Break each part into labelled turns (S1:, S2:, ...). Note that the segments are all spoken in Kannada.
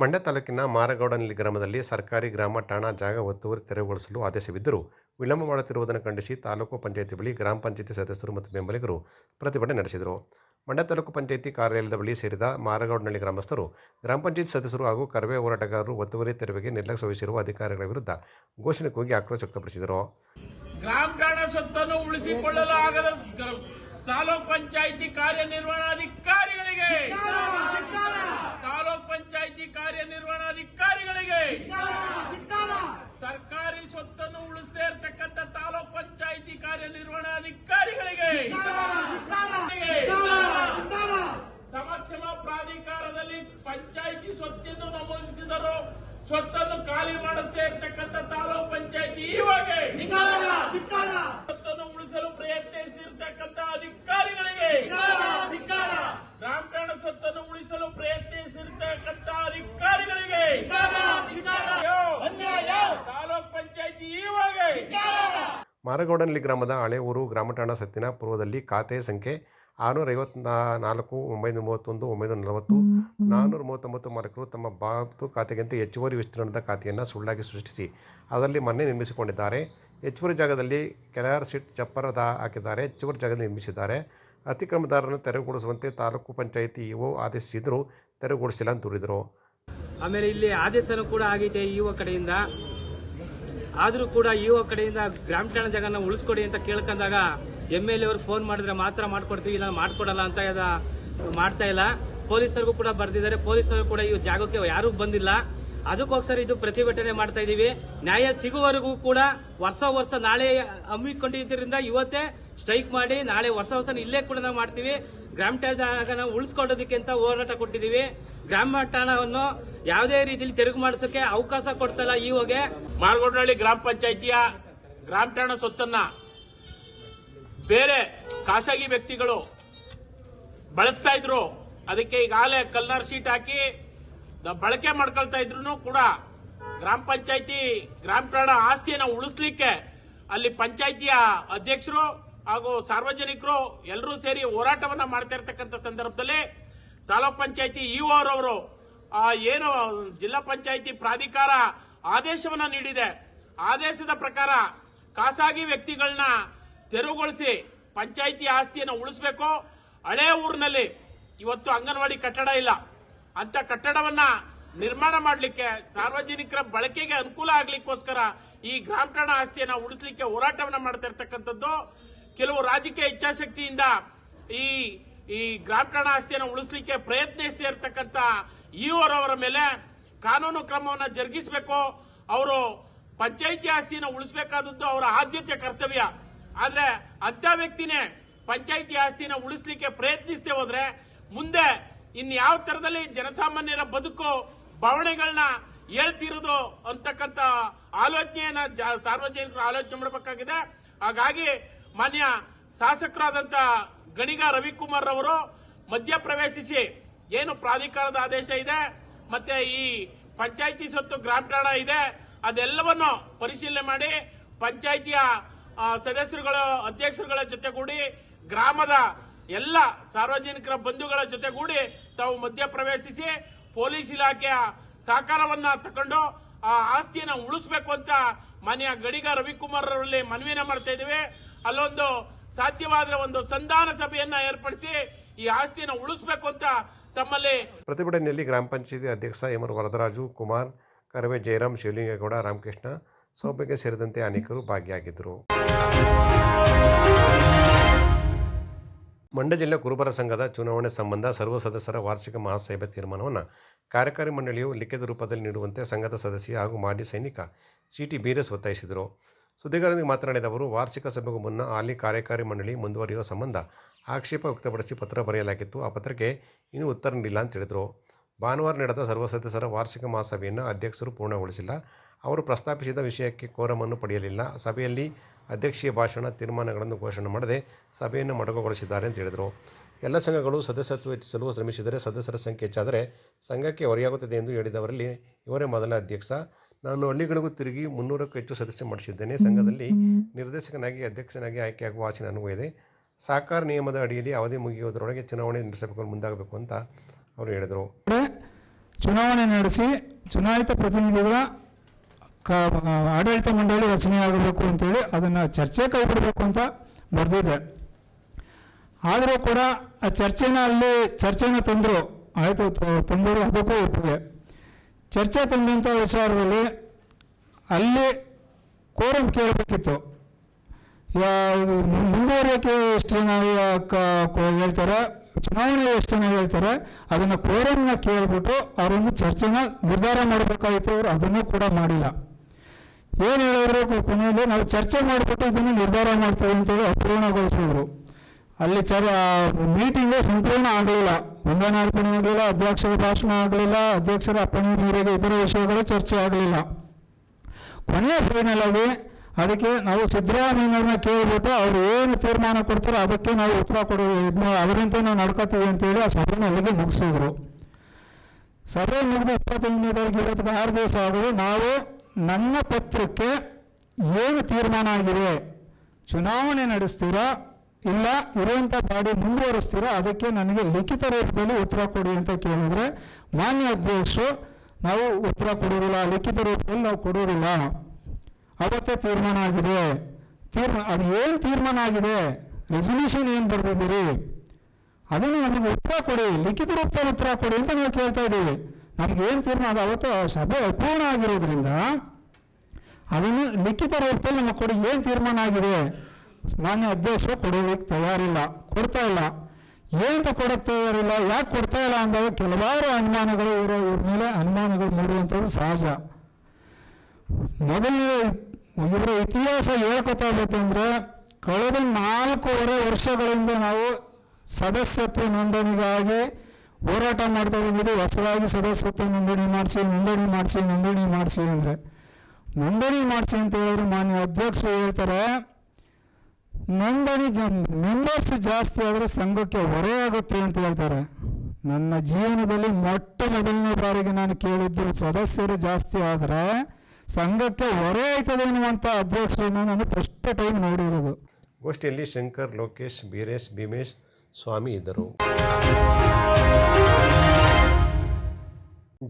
S1: ಮಂಡ್ಯ ತಾಲೂಕಿನ ಮಾರಗೌಡನಲ್ಲಿ ಗ್ರಾಮದಲ್ಲಿ ಸರ್ಕಾರಿ ಗ್ರಾಮ ಠಾಣಾ ಜಾಗ ಒತ್ತುವರಿ ತೆರವುಗೊಳಿಸಲು ಆದೇಶವಿದ್ದರೂ ವಿಳಂಬ ಮಾಡುತ್ತಿರುವುದನ್ನು ಖಂಡಿಸಿ ತಾಲೂಕು ಪಂಚಾಯಿತಿ ಬಳಿ ಗ್ರಾಮ ಪಂಚಾಯಿತಿ ಸದಸ್ಯರು ಮತ್ತು ಬೆಂಬಲಿಗರು ಪ್ರತಿಭಟನೆ ನಡೆಸಿದರು. ಮಂಡ್ಯ ತಾಲೂಕು ಪಂಚಾಯಿತಿ ಕಾರ್ಯಾಲಯದ ಬಳಿ ಸೇರಿದ ಮಾರಗೌಡನಹಳ್ಳಿ ಗ್ರಾಮಸ್ಥರು ಗ್ರಾಮ ಪಂಚಾಯತ್ ಸದಸ್ಯರು ಹಾಗೂ ಕರವೇ ಹೋರಾಟಗಾರರು ಒತ್ತುವರಿ ತೆರವಿಗೆ ನಿರ್ಲಕ್ಷ್ಯ ವಹಿಸಿರುವ ಅಧಿಕಾರಿಗಳ ವಿರುದ್ಧ ಘೋಷಣೆ ಕೂಗಿ ಆಕ್ರೋಶ ವ್ಯಕ್ತಪಡಿಸಿದರು.
S2: ಗ್ರಾಮ ಠಾಣಾ ಉಳಿಸಿಕೊಳ್ಳಲು ಆಗದ ತಾಲೂಕ್ ಪಂಚಾಯಿತಿ ಕಾರ್ಯನಿರ್ವಹಣಾಧಿಕಾರಿಗಳಿಗೆ ತಾಲೂಕ್ ಪಂಚಾಯಿತಿ ಕಾರ್ಯನಿರ್ವಹಣಾಧಿಕಾರಿಗಳಿಗೆ ಸರ್ಕಾರಿ ಸ್ವತ್ತನ್ನು ಉಳಿಸದೇ ಇರತಕ್ಕಂತ ತಾಲೂಕ್ ಪಂಚಾಯಿತಿ ಕಾರ್ಯನಿರ್ವಹಣಾಧಿಕಾರಿಗಳಿಗೆ ಸಮಕ್ಷಮ ಪ್ರಾಧಿಕಾರದಲ್ಲಿ ಪಂಚಾಯಿತಿ ಸ್ವತ್ತನ್ನು ನಮೂದಿಸಿದರು. ಸ್ವತ್ತನ್ನು ಖಾಲಿ ಮಾಡಿಸದೇ ಇರತಕ್ಕಂಥ ತಾಲೂಕ್ ಪಂಚಾಯತಿ ಇವಾಗ ಸ್ವತ್ತನ್ನು ಉಳಿಸಲು ಪ್ರಯತ್ನಿಸಿರ್ತಕ್ಕಂಥ ಅಧಿಕಾರಿಗಳಿಗೆ. ರಾಮಕಾರಣ ಸ್ವತ್ತನ್ನು ಉಳಿಸಲು ಪ್ರಯತ್ನಿಸಿರ್ತಕ್ಕಂಥ ಅಧಿಕಾರಿಗಳಿಗೆ. ತಾಲೂಕ್ ಪಂಚಾಯತಿ ಇವಾಗ
S1: ಮಾರಗೌಡನಹಳ್ಳಿ ಗ್ರಾಮದ ಹಳೆ ಊರು ಗ್ರಾಮಠಾಣ ಸತ್ತಿನ ಪೂರ್ವದಲ್ಲಿ ಖಾತೆ ಸಂಖ್ಯೆ ಆರುನೂರ ಐವತ್ತ ನಾಲ್ಕು ಒಂಬೈನೂರ ಮೂವತ್ತೊಂದು ಒಂಬೈನೂರ ನಲವತ್ತು ನಾನ್ನೂರ ಮೂವತ್ತೊಂಬತ್ತು ಮಾಲೀಕರು ತಮ್ಮ ಬಾತು ಖಾತೆಗಿಂತ ಹೆಚ್ಚುವರಿ ವಿಸ್ತೀರ್ಣದ ಖಾತೆಯನ್ನು ಸುಳ್ಳಾಗಿ ಸೃಷ್ಟಿಸಿ ಅದರಲ್ಲಿ ಮನೆ ನಿರ್ಮಿಸಿಕೊಂಡಿದ್ದಾರೆ. ಹೆಚ್ಚುವರಿ ಜಾಗದಲ್ಲಿ ಕೆಲಾರ್ ಸೀಟ್ ಚಪ್ಪರದ ಹಾಕಿದ್ದಾರೆ ಹೆಚ್ಚುವರಿ ಜಾಗ ನಿರ್ಮಿಸಿದ್ದಾರೆ. ಅತಿಕ್ರಮದಾರರನ್ನು ತೆರವುಗೊಳಿಸುವಂತೆ ತಾಲೂಕು ಪಂಚಾಯಿತಿ ಇಒ ಆದೇಶಿಸಿದರೂ ತೆರವುಗೊಳಿಸಿಲ್ಲ ಅಂತ ದೂರಿದರು.
S3: ಆಮೇಲೆ ಇಲ್ಲಿ ಆದೇಶನೂ ಕೂಡ ಆಗಿದೆ ಇಒ ಕಡೆಯಿಂದ. ಆದರೂ ಕೂಡ ಇಒ ಕಡೆಯಿಂದ ಗ್ರಾಮ ಠಾಣಾ ಜಾಗನ ಉಳಿಸ್ಕೊಡಿ ಅಂತ ಕೇಳ್ಕೊಂಡಾಗ ಎಂ ಎಲ್ ಎವರು ಫೋನ್ ಮಾಡಿದ್ರೆ ಮಾತ್ರ ಮಾಡ್ಕೊಡ್ತೀವಿ, ಇಲ್ಲ ಮಾಡ್ಕೊಡಲ್ಲ ಅಂತ ಮಾಡ್ತಾ ಇಲ್ಲ. ಪೊಲೀಸರಿಗೂ ಕೂಡ ಬರ್ದಿದ್ದಾರೆ. ಪೊಲೀಸರು ಕೂಡ ಈ ಜಾಗಕ್ಕೆ ಯಾರೂ ಬಂದಿಲ್ಲ. ಅದಕ್ಕೋಸ್ಕರ ಇದು ಪ್ರತಿಭಟನೆ ಮಾಡ್ತಾ ಇದೀವಿ. ನ್ಯಾಯ ಸಿಗುವವರೆಗೂ ಕೂಡ ವರ್ಷ ವರ್ಷ ನಾಳೆ ಹಮ್ಮಿಕೊಂಡಿದ್ದರಿಂದ ಇವತ್ತೇ ಸ್ಟ್ರೈಕ್ ಮಾಡಿ ನಾಳೆ ವರ್ಷ ವರ್ಷ ಇಲ್ಲೇ ಕೂಡ ನಾವು ಮಾಡ್ತೀವಿ. ಗ್ರಾಮ ಠಾಣ ಉಳಿಸ್ಕೊಳ್ಳೋದಕ್ಕೆ ಅಂತ ಹೋರಾಟ ಕೊಟ್ಟಿದ್ದೀವಿ. ಗ್ರಾಮ ಠಾಣವನ್ನು ಯಾವುದೇ ರೀತಿಯಲ್ಲಿ ತೆರವು ಮಾಡಿಸೋಕೆ ಅವಕಾಶ ಕೊಡ್ತಲ್ಲ ಈವಾಗ
S2: ಮಾರ್ಗೋಡ್ನಹಳ್ಳಿ ಗ್ರಾಮ ಪಂಚಾಯಿತಿಯ ಗ್ರಾಮ ಠಾಣ ಸ್ವತ್ತನ್ನ ಬೇರೆ ಖಾಸಗಿ ವ್ಯಕ್ತಿಗಳು ಬಳಸ್ತಾ ಇದ್ರು. ಅದಕ್ಕೆ ಈಗಾಗಲೇ ಕಲ್ನರ್ ಶೀಟ್ ಹಾಕಿ ಬಳಕೆ ಮಾಡ್ಕೊಳ್ತಾ ಇದ್ರು ಕೂಡ ಗ್ರಾಮ ಪಂಚಾಯಿತಿ, ಗ್ರಾಮ ಪ್ರಾಣ ಆಸ್ತಿಯನ್ನು ಉಳಿಸ್ಲಿಕ್ಕೆ ಅಲ್ಲಿ ಪಂಚಾಯಿತಿಯ ಅಧ್ಯಕ್ಷರು ಹಾಗೂ ಸಾರ್ವಜನಿಕರು ಎಲ್ಲರೂ ಸೇರಿ ಹೋರಾಟವನ್ನ ಮಾಡ್ತಾ ಇರ್ತಕ್ಕಂಥ ಸಂದರ್ಭದಲ್ಲಿ ತಾಲೂಕ್ ಪಂಚಾಯಿತಿ ಇಒರವರು ಏನು ಜಿಲ್ಲಾ ಪಂಚಾಯಿತಿ ಪ್ರಾಧಿಕಾರ ಆದೇಶವನ್ನ ನೀಡಿದೆ. ಆದೇಶದ ಪ್ರಕಾರ ಖಾಸಗಿ ವ್ಯಕ್ತಿಗಳನ್ನ ತೆರವುಗೊಳಿಸಿ ಪಂಚಾಯಿತಿ ಆಸ್ತಿಯನ್ನು ಉಳಿಸಬೇಕು. ಹಳೆ ಊರಿನಲ್ಲಿ ಇವತ್ತು ಅಂಗನವಾಡಿ ಕಟ್ಟಡ ಇಲ್ಲ. ಅಂತ ಕಟ್ಟಡವನ್ನ ನಿರ್ಮಾಣ ಮಾಡಲಿಕ್ಕೆ ಸಾರ್ವಜನಿಕರ ಬಳಕೆಗೆ ಅನುಕೂಲ ಆಗ್ಲಿಕ್ಕೋಸ್ಕರ ಈ ಗ್ರಾಮ ಠಾಣಾ ಆಸ್ತಿಯನ್ನು ಉಳಿಸ್ಲಿಕ್ಕೆ ಹೋರಾಟವನ್ನ ಮಾಡ್ತಾ ಇರ್ತಕ್ಕಂಥದ್ದು ಕೆಲವು ರಾಜಕೀಯ ಇಚ್ಛಾಶಕ್ತಿಯಿಂದ ಈ ಈ ಗ್ರಾಮ ಠಾಣಾ ಆಸ್ತಿಯನ್ನು ಉಳಿಸ್ಲಿಕ್ಕೆ ಪ್ರಯತ್ನಿಸ್ತಾ ಇರ್ತಕ್ಕಂಥ ಅವರ ಮೇಲೆ ಕಾನೂನು ಕ್ರಮವನ್ನು ಜರುಗಿಸಬೇಕು. ಅವರು ಪಂಚಾಯಿತಿ ಆಸ್ತಿಯನ್ನು ಉಳಿಸಬೇಕಾದದ್ದು ಅವರ ಆದ್ಯತೆ ಕರ್ತವ್ಯ. ಆದ್ರೆ ಅಂತ ವ್ಯಕ್ತಿನೇ ಪಂಚಾಯಿತಿ ಆಸ್ತಿನ ಉಳಿಸ್ಲಿಕ್ಕೆ ಪ್ರಯತ್ನಿಸ್ತೇ ಹೋದ್ರೆ ಮುಂದೆ ಇನ್ಯಾವ ತರದಲ್ಲಿ ಜನಸಾಮಾನ್ಯರ ಬದುಕು ಭಾವನೆಗಳನ್ನ ಹೇಳ್ತಿರೋದು ಅಂತಕ್ಕಂಥ ಆಲೋಚನೆಯನ್ನ ಸಾರ್ವಜನಿಕರು ಆಲೋಚನೆ ಮಾಡಬೇಕಾಗಿದೆ. ಹಾಗಾಗಿ ಮಾನ್ಯ ಶಾಸಕರಾದಂತ ಗಣಿಗ ರವಿಕುಮಾರ್ ಅವರು ಮಧ್ಯಪ್ರವೇಶಿಸಿ ಏನು ಪ್ರಾಧಿಕಾರದ ಆದೇಶ ಇದೆ, ಮತ್ತೆ ಈ ಪಂಚಾಯಿತಿ ಸ್ವತ್ತು ಗ್ರಾಮ ಇದೆ, ಅದೆಲ್ಲವನ್ನು ಪರಿಶೀಲನೆ ಮಾಡಿ ಪಂಚಾಯಿತಿಯ ಸದಸ್ಯರುಗಳ, ಅಧ್ಯಕ್ಷರುಗಳ ಜೊತೆಗೂಡಿ ಗ್ರಾಮದ ಎಲ್ಲ ಸಾರ್ವಜನಿಕರ ಬಂಧುಗಳ ಜೊತೆಗೂಡಿ ತಾವು ಮಧ್ಯಪ್ರವೇಶಿಸಿ ಪೊಲೀಸ್ ಇಲಾಖೆಯ ಸಹಕಾರವನ್ನ ತಕೊಂಡು ಆ ಆಸ್ತಿಯನ್ನು ಉಳಿಸ್ಬೇಕು ಅಂತ ಮಾನ್ಯ ಗಡಿಗ ರವಿಕುಮಾರ್ ಅವರಲ್ಲಿ ಮನವಿಯನ್ನ ಮಾಡ್ತಾ ಇದ್ದೀವಿ. ಅಲ್ಲೊಂದು ಸಾಧ್ಯವಾದ್ರೆ ಒಂದು ಸಂಧಾನ ಸಭೆಯನ್ನ ಏರ್ಪಡಿಸಿ ಈ ಆಸ್ತಿಯನ್ನು ಉಳಿಸ್ಬೇಕು ಅಂತ ತಮ್ಮಲ್ಲಿ
S1: ಪ್ರತಿಭಟನೆಯಲ್ಲಿ ಗ್ರಾಮ ಪಂಚಾಯತಿ ಅಧ್ಯಕ್ಷ ಎಂ ವರದರಾಜು ಕುಮಾರ್, ಕರವೇ ಜಯರಾಮ್, ಶಿವಲಿಂಗೇಗೌಡ, ರಾಮಕೃಷ್ಣ ಸೌಭಾಗ್ಯ ಸೇರಿದಂತೆ ಅನೇಕರು ಭಾಗಿಯಾಗಿದ್ದರು. ಮಂಡ್ಯ ಜಿಲ್ಲೆ ಕುರುಬರ ಸಂಘದ ಚುನಾವಣೆ ಸಂಬಂಧ ಸರ್ವ ಸದಸ್ಯರ ವಾರ್ಷಿಕ ಮಹಾಸಭೆ ತೀರ್ಮಾನವನ್ನು ಕಾರ್ಯಕಾರಿ ಮಂಡಳಿಯು ಲಿಖಿತ ರೂಪದಲ್ಲಿ ನೀಡುವಂತೆ ಸಂಘದ ಸದಸ್ಯ ಹಾಗೂ ಮಾಜಿ ಸೈನಿಕ ಸಿ ಟಿ ಬೀರಸ್ ಒತ್ತಾಯಿಸಿದರು. ಸುದ್ದಿಗಾರರಿಗೆ ಮಾತನಾಡಿದ ಅವರು, ವಾರ್ಷಿಕ ಸಭೆಗೂ ಮುನ್ನ ಹಾಲಿ ಕಾರ್ಯಕಾರಿ ಮಂಡಳಿ ಮುಂದುವರಿಯುವ ಸಂಬಂಧ ಆಕ್ಷೇಪ ವ್ಯಕ್ತಪಡಿಸಿ ಪತ್ರ ಬರೆಯಲಾಗಿತ್ತು. ಆ ಪತ್ರಕ್ಕೆ ಇನ್ನೂ ಉತ್ತರ ನೀಡಿಲ್ಲ ಅಂತ ಹೇಳಿದರು. ಭಾನುವಾರ ನಡೆದ ಸರ್ವ ಸದಸ್ಯರ ವಾರ್ಷಿಕ ಮಹಾಸಭೆಯನ್ನು ಅಧ್ಯಕ್ಷರು ಪೂರ್ಣಗೊಳಿಸಿಲ್ಲ. ಅವರು ಪ್ರಸ್ತಾಪಿಸಿದ ವಿಷಯಕ್ಕೆ ಕೋರಮನ್ನು ಪಡೆಯಲಿಲ್ಲ. ಸಭೆಯಲ್ಲಿ ಅಧ್ಯಕ್ಷೀಯ ಭಾಷಣ, ತೀರ್ಮಾನಗಳನ್ನು ಘೋಷಣೆ ಮಾಡದೆ ಸಭೆಯನ್ನು ಮೊಟಕುಗೊಳಿಸಿದ್ದಾರೆ ಅಂತ ಹೇಳಿದರು. ಎಲ್ಲ ಸಂಘಗಳು ಸದಸ್ಯತ್ವ ಹೆಚ್ಚಿಸಲು ಶ್ರಮಿಸಿದರೆ ಸದಸ್ಯರ ಸಂಖ್ಯೆ ಹೆಚ್ಚಾದರೆ ಸಂಘಕ್ಕೆ ಹೊರೆಯಾಗುತ್ತದೆ ಎಂದು ಹೇಳಿದವರಲ್ಲಿ ಇವರೇ ಮೊದಲ ಅಧ್ಯಕ್ಷ. ನಾನು ಹಳ್ಳಿಗಳಿಗೂ ತಿರುಗಿ ಮುನ್ನೂರಕ್ಕೂ ಹೆಚ್ಚು ಸದಸ್ಯ ಮಾಡಿಸಿದ್ದೇನೆ. ಸಂಘದಲ್ಲಿ ನಿರ್ದೇಶಕನಾಗಿ, ಅಧ್ಯಕ್ಷನಾಗಿ ಆಯ್ಕೆಯಾಗುವ ಆಸೆ ನನಗೂ ಇದೆ. ಸಾಕಾರ ನಿಯಮದ ಅಡಿಯಲ್ಲಿ ಅವಧಿ ಮುಗಿಯುವುದರೊಳಗೆ ಚುನಾವಣೆ ನಡೆಸಬೇಕು, ಮುಂದಾಗಬೇಕು ಅಂತ ಅವರು ಹೇಳಿದರು.
S4: ಚುನಾವಣೆ ನಡೆಸಿ ಚುನಾಯಿತ ಪ್ರತಿನಿಧಿಗಳ ಆಡಳಿತ ಮಂಡಳಿ ರಚನೆಯಾಗಬೇಕು ಅಂತೇಳಿ ಅದನ್ನು ಚರ್ಚೆ ಕೈಬಿಡಬೇಕು ಅಂತ ಬರೆದಿದೆ. ಆದರೂ ಕೂಡ ಆ ಚರ್ಚೆನ ಅಲ್ಲಿ, ಚರ್ಚೆನ ತಂದರು. ಆಯಿತು ತಂದರು ಅದಕ್ಕೂ ಒಪ್ಪಿಗೆ. ಚರ್ಚೆ ತಂದಂಥ ವಿಚಾರದಲ್ಲಿ ಅಲ್ಲಿ ಕೋರಂ ಕೇಳಬೇಕಿತ್ತು. ಮುಂದುವರಿಯೋಕ್ಕೆ ಎಷ್ಟು ಜನ ಹೇಳ್ತಾರೆ? ಚುನಾವಣೆ ಎಷ್ಟು ಜನ ಹೇಳ್ತಾರೆ? ಅದನ್ನು ಕೋರಂನ ಕೇಳಿಬಿಟ್ಟು ಅವರೊಂದು ಚರ್ಚೆನ ನಿರ್ಧಾರ ಮಾಡಬೇಕಾಗಿತ್ತು. ಅವರು ಅದನ್ನು ಕೂಡ ಮಾಡಿಲ್ಲ. ಏನು ಹೇಳಿದ್ರು ಕೊನೆಯಲ್ಲಿ ನಾವು ಚರ್ಚೆ ಮಾಡಿಬಿಟ್ಟು ಇದನ್ನು ನಿರ್ಧಾರ ಮಾಡ್ತೀವಿ ಅಂತೇಳಿ ಅಪೂರ್ಣಗೊಳಿಸಿದ್ರು. ಅಲ್ಲಿ ಚರ್ ಮೀಟಿಂಗು ಸಂಪೂರ್ಣ ಆಗಲಿಲ್ಲ. ವಂದನಾರ್ಪಣೆ ಆಗಲಿಲ್ಲ, ಅಧ್ಯಕ್ಷರ ಭಾಷಣ ಆಗಲಿಲ್ಲ, ಅಧ್ಯಕ್ಷರ ಅಪ್ಪಣೆ ಮೇರೆಗೆ ಇತರ ವಿಷಯಗಳು ಚರ್ಚೆ ಆಗಲಿಲ್ಲ. ಕೊನೆಯ ಫೈನಲ್ ಆಗಿ ಅದಕ್ಕೆ ನಾವು ಸಿದ್ದರಾಮಯ್ಯವ್ರನ್ನ ಕೇಳಿಬಿಟ್ಟು ಅವ್ರು ಏನು ತೀರ್ಮಾನ ಕೊಡ್ತಾರೋ ಅದಕ್ಕೆ ನಾವು ಉತ್ತರ ಕೊಡೋದು ಅದರಂತೆ ನಾವು ನಡ್ಕೋತೀವಿ ಅಂತೇಳಿ ಆ ಸಭೆನ ಅಲ್ಲಿಗೆ ಮುಗಿಸಿದ್ರು. ಸಭೆ ಮುಗಿದು ಇಪ್ಪತ್ತೆಂಟನೇ ತಾರೀಕು ಇವತ್ತಿಗೆ ಆರು ದಿವಸ ಆದರೂ ನಾವು ನನ್ನ ಪತ್ರಕ್ಕೆ ಏನು ತೀರ್ಮಾನ ಆಗಿದೆ? ಚುನಾವಣೆ ನಡೆಸ್ತೀರಾ? ಇಲ್ಲ ಇರುವಂಥ ಬಾಡಿ ಮುಂದುವರಿಸ್ತೀರಾ? ಅದಕ್ಕೆ ನನಗೆ ಲಿಖಿತ ರೂಪದಲ್ಲಿ ಉತ್ತರ ಕೊಡಿ ಅಂತ ಕೇಳಿದರೆ, ಮಾನ್ಯ ಅಧ್ಯಕ್ಷರು, ನಾವು ಉತ್ತರ ಕೊಡೋದಿಲ್ಲ ಲಿಖಿತ ರೂಪದಲ್ಲಿ ನಾವು ಕೊಡೋದಿಲ್ಲ ಅವತ್ತೇ ತೀರ್ಮಾನ ಆಗಿದೆ. ತೀರ್ಮಾನ ಅದು ಏನು ತೀರ್ಮಾನ ಆಗಿದೆ? ರೆಸಲ್ಯೂಷನ್ ಏನು ಬರೆದಿದ್ದೀರಿ? ಅದನ್ನು ನಮಗೆ ಉತ್ತರ ಕೊಡಿ, ಲಿಖಿತ ರೂಪದಲ್ಲಿ ಉತ್ತರ ಕೊಡಿ ಅಂತ ನಾವು ಕೇಳ್ತಾ ಇದ್ದೀವಿ. ನಮ್ಗೆ ಏನು ತೀರ್ಮಾನ ಆಗುತ್ತೋ ಸಭೆ ಅಪೂರ್ಣ ಆಗಿರೋದ್ರಿಂದ ಅದನ್ನು ಲಿಖಿತ ರೂಪದಲ್ಲಿ ನಮಗೆ ಕೊಡಿ ಏನು ತೀರ್ಮಾನ ಆಗಿದೆ, ಮಾನ್ಯ ಅಧ್ಯಕ್ಷರು ಕೊಡೋದಕ್ಕೆ ತಯಾರಿಲ್ಲ, ಕೊಡ್ತಾ ಇಲ್ಲ. ಏನಂತ ಕೊಡೋಕ್ಕೆ ತಯಾರಿಲ್ಲ, ಯಾಕೆ ಕೊಡ್ತಾ ಇಲ್ಲ ಅಂದಾಗ ಕೆಲವಾರು ಅನುಮಾನಗಳು ಇರೋ ಇವ್ರ ಮೇಲೆ ಅನುಮಾನಗಳು ಮೂಡುವಂಥದ್ದು ಸಹಜ. ಮೊದಲನೇ ಇವರ ಇತಿಹಾಸ ಹೇಳ್ಕೊತಾ ಅಂದರೆ ಕಳೆದ ನಾಲ್ಕೂವರೆ ವರ್ಷಗಳಿಂದ ನಾವು ಸದಸ್ಯತ್ವ ನೋಂದಣಿಗಾಗಿ ಹೋರಾಟ ಮಾಡ್ತಾ ಬಂದಿದ್ದು ಹೊಸದಾಗಿ ಸದಸ್ಯತ್ವ ನೋಂದಣಿ ಮಾಡಿಸಿ ನೋಂದಣಿ ಮಾಡಿಸಿ ನೋಂದಣಿ ಮಾಡಿಸಿ ಅಂದರೆ. ನೋಂದಣಿ ಮಾಡಿಸಿ ಅಂತ ಹೇಳಿದ್ರೆ ಮಾನ್ಯ ಅಧ್ಯಕ್ಷರು ಹೇಳ್ತಾರೆ, ನೋಂದಣಿ ಮೆಂಬರ್ಸ್ ಜಾಸ್ತಿ ಆದರೆ ಸಂಘಕ್ಕೆ ಹೊರೆಯಾಗುತ್ತೆ ಅಂತ ಹೇಳ್ತಾರೆ. ನನ್ನ ಜೀವನದಲ್ಲಿ ಮೊಟ್ಟ ಮೊದಲನೇ ಬಾರಿಗೆ ನಾನು ಕೇಳಿದ್ದು ಸದಸ್ಯರು ಜಾಸ್ತಿ ಆದರೆ ಸಂಘಕ್ಕೆ ಹೊರೆ ಆಯ್ತದೆ ಎನ್ನುವಂಥ ಅಧ್ಯಕ್ಷರನ್ನು ನಾನು ಫಸ್ಟ್ ಟೈಮ್ ನೋಡಿರೋದು.
S1: ಗೋಷ್ಠಿಯಲ್ಲಿ ಶಂಕರ್, ಲೋಕೇಶ್, ಬೀರೇಶ್, ಭೀಮೇಶ್ ಸ್ವಾಮಿ ಇದ್ದರು.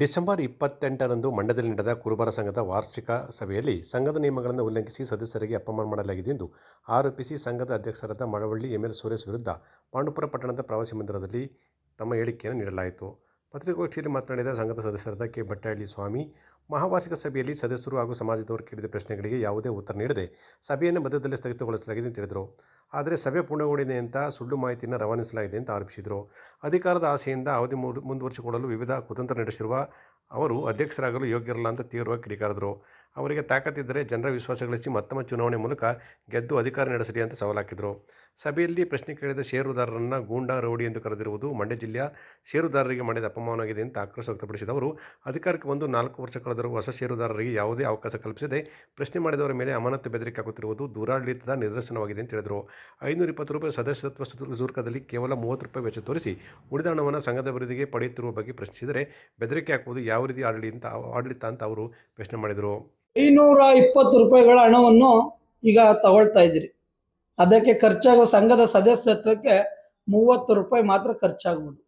S1: ಡಿಸೆಂಬರ್ ಇಪ್ಪತ್ತೆಂಟರಂದು ಮಂಡ್ಯದಲ್ಲಿ ನಡೆದ ಕುರುಬರ ಸಂಘದ ವಾರ್ಷಿಕ ಸಭೆಯಲ್ಲಿ ಸಂಘದ ನಿಯಮಗಳನ್ನು ಉಲ್ಲಂಘಿಸಿ ಸದಸ್ಯರಿಗೆ ಅಪಮಾನ ಮಾಡಲಾಗಿದೆ ಎಂದು ಆರೋಪಿಸಿ ಸಂಘದ ಅಧ್ಯಕ್ಷರಾದ ಮಳವಳ್ಳಿ ಎಂಎಲ್ ಸುರೇಶ್ ವಿರುದ್ಧ ಪಾಂಡುಪುರ ಪಟ್ಟಣದ ಪ್ರವಾಸಿ ಮಂದಿರದಲ್ಲಿ ತಮ್ಮ ಹೇಳಿಕೆಯನ್ನು ನೀಡಲಾಯಿತು. ಪತ್ರಿಕಾಗೋಷ್ಠಿಯಲ್ಲಿ ಮಾತನಾಡಿದ ಸಂಘದ ಸದಸ್ಯರಾದ ಕೆ ಭಟ್ಟಹಳ್ಳಿ ಸ್ವಾಮಿ ಮಹಾವಾರ್ಷಿಕ ಸಭೆಯಲ್ಲಿ ಸದಸ್ಯರು ಹಾಗೂ ಸಮಾಜದವರು ಕೇಳಿದ ಪ್ರಶ್ನೆಗಳಿಗೆ ಯಾವುದೇ ಉತ್ತರ ನೀಡದೆ ಸಭೆಯನ್ನು ಮಧ್ಯದಲ್ಲಿ ಸ್ಥಗಿತಗೊಳಿಸಲಾಗಿದೆ ಅಂತ ಹೇಳಿದರು. ಆದರೆ ಸಭೆ ಪೂರ್ಣಗೊಂಡಿದೆ ಅಂತ ಸುಳ್ಳು ಮಾಹಿತಿಯನ್ನು ರವಾನಿಸಲಾಗಿದೆ ಅಂತ ಆರೋಪಿಸಿದರು. ಅಧಿಕಾರದ ಆಸೆಯಿಂದ ಅವಧಿ ಮುಂದು- ಮುಂದುವರಿಸಿಕೊಳ್ಳಲು ವಿವಿಧ ಕುತಂತ್ರ ನಡೆಸಿರುವ ಅವರು ಅಧ್ಯಕ್ಷರಾಗಲು ಯೋಗ್ಯರಲ್ಲ ಅಂತ ತೀವ್ರವಾಗಿ ಕಿಡಿಕಾರಿದರು. ಅವರಿಗೆ ತಾಕತ್ತಿದ್ದರೆ ಜನರ ವಿಶ್ವಾಸ ಗಳಿಸಿ ಮತ್ತೊಮ್ಮೆ ಚುನಾವಣೆ ಮೂಲಕ ಗೆದ್ದು ಅಧಿಕಾರ ನಡೆಸಲಿ ಅಂತ ಸವಾಲು ಹಾಕಿದರು ಸಭೆಯಲ್ಲಿ ಪ್ರಶ್ನೆ ಕೇಳಿದ ಷೇರುದಾರರನ್ನು ಗೂಂಡಾ ರೌಡಿ ಎಂದು ಕರೆದಿರುವುದು ಮಂಡ್ಯ ಜಿಲ್ಲೆಯ ಷೇರುದಾರರಿಗೆ ಮಾಡಿದ ಅಪಮಾನವಾಗಿದೆ ಅಂತ ಆಕ್ರೋಶ ವ್ಯಕ್ತಪಡಿಸಿದ ಅವರು, ಅಧಿಕಾರಕ್ಕೆ ಒಂದು ನಾಲ್ಕು ವರ್ಷ ಕಳೆದರೂ ಹೊಸ ಷೇರುದಾರರಿಗೆ ಯಾವುದೇ ಅವಕಾಶ ಕಲ್ಪಿಸದೆ ಪ್ರಶ್ನೆ ಮಾಡಿದವರ ಮೇಲೆ ಅಮಾನತ್ತು ಬೆದರಿಕೆ ಹಾಕುತ್ತಿರುವುದು ದೂರಾಡಳಿತದ ನಿದರ್ಶನವಾಗಿದೆ ಅಂತ ಹೇಳಿದರು. ಐನೂರ ಇಪ್ಪತ್ತು ರೂಪಾಯಿ ಸದಸ್ಯತ್ವ ಶುಲ್ಕದಲ್ಲಿ ಕೇವಲ ಮೂವತ್ತು ರೂಪಾಯಿ ವೆಚ್ಚ ತೋರಿಸಿ ಉಳಿದ ಹಣವನ್ನು ಸಂಘದ ಅಭಿವೃದ್ಧಿಗೆ ಪಡೆಯುತ್ತಿರುವ ಬಗ್ಗೆ ಪ್ರಶ್ನಿಸಿದರೆ ಬೆದರಿಕೆ ಹಾಕುವುದು ಯಾವ ರೀತಿ ಆಡಳಿತ ಆಡಳಿತ ಅಂತ ಅವರು ಪ್ರಶ್ನೆ ಮಾಡಿದರು.
S5: ಐನೂರ ಇಪ್ಪತ್ತು ರೂಪಾಯಿಗಳ ಹಣವನ್ನು ಈಗ ತಗೊಳ್ತಾ ಇದ್ದೀರಿ. ಅದಕ್ಕೆ ಖರ್ಚಾಗುವ ಸಂಘದ ಸದಸ್ಯತ್ವಕ್ಕೆ ಮೂವತ್ತು ರೂಪಾಯಿ ಮಾತ್ರ ಖರ್ಚಾಗ್ಬೋದು.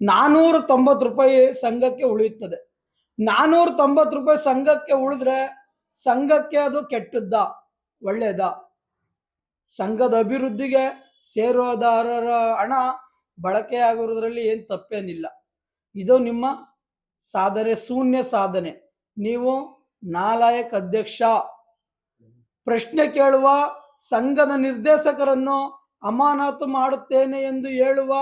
S5: ನಾನೂರ ತೊಂಬತ್ತು ರೂಪಾಯಿ ಸಂಘಕ್ಕೆ ಉಳಿಯುತ್ತದೆ. ನಾನೂರ ತೊಂಬತ್ತು ರೂಪಾಯಿ ಸಂಘಕ್ಕೆ ಉಳಿದ್ರೆ ಸಂಘಕ್ಕೆ ಅದು ಕೆಟ್ಟದ್ದ, ಒಳ್ಳೆಯದ. ಸಂಘದ ಅಭಿವೃದ್ಧಿಗೆ ಸೇರೋದಾರರ ಹಣ ಬಳಕೆ ಆಗುವುದರಲ್ಲಿ ಏನು ತಪ್ಪೇನಿಲ್ಲ. ಇದು ನಿಮ್ಮ ಸಾಧನೆ, ಶೂನ್ಯ ಸಾಧನೆ. ನೀವು ನಾಲಾಯಕ್ ಅಧ್ಯಕ್ಷ. ಪ್ರಶ್ನೆ ಕೇಳುವ ಸಂಘದ ನಿರ್ದೇಶಕರನ್ನು ಅಮಾನತು ಮಾಡುತ್ತೇನೆ ಎಂದು ಹೇಳುವ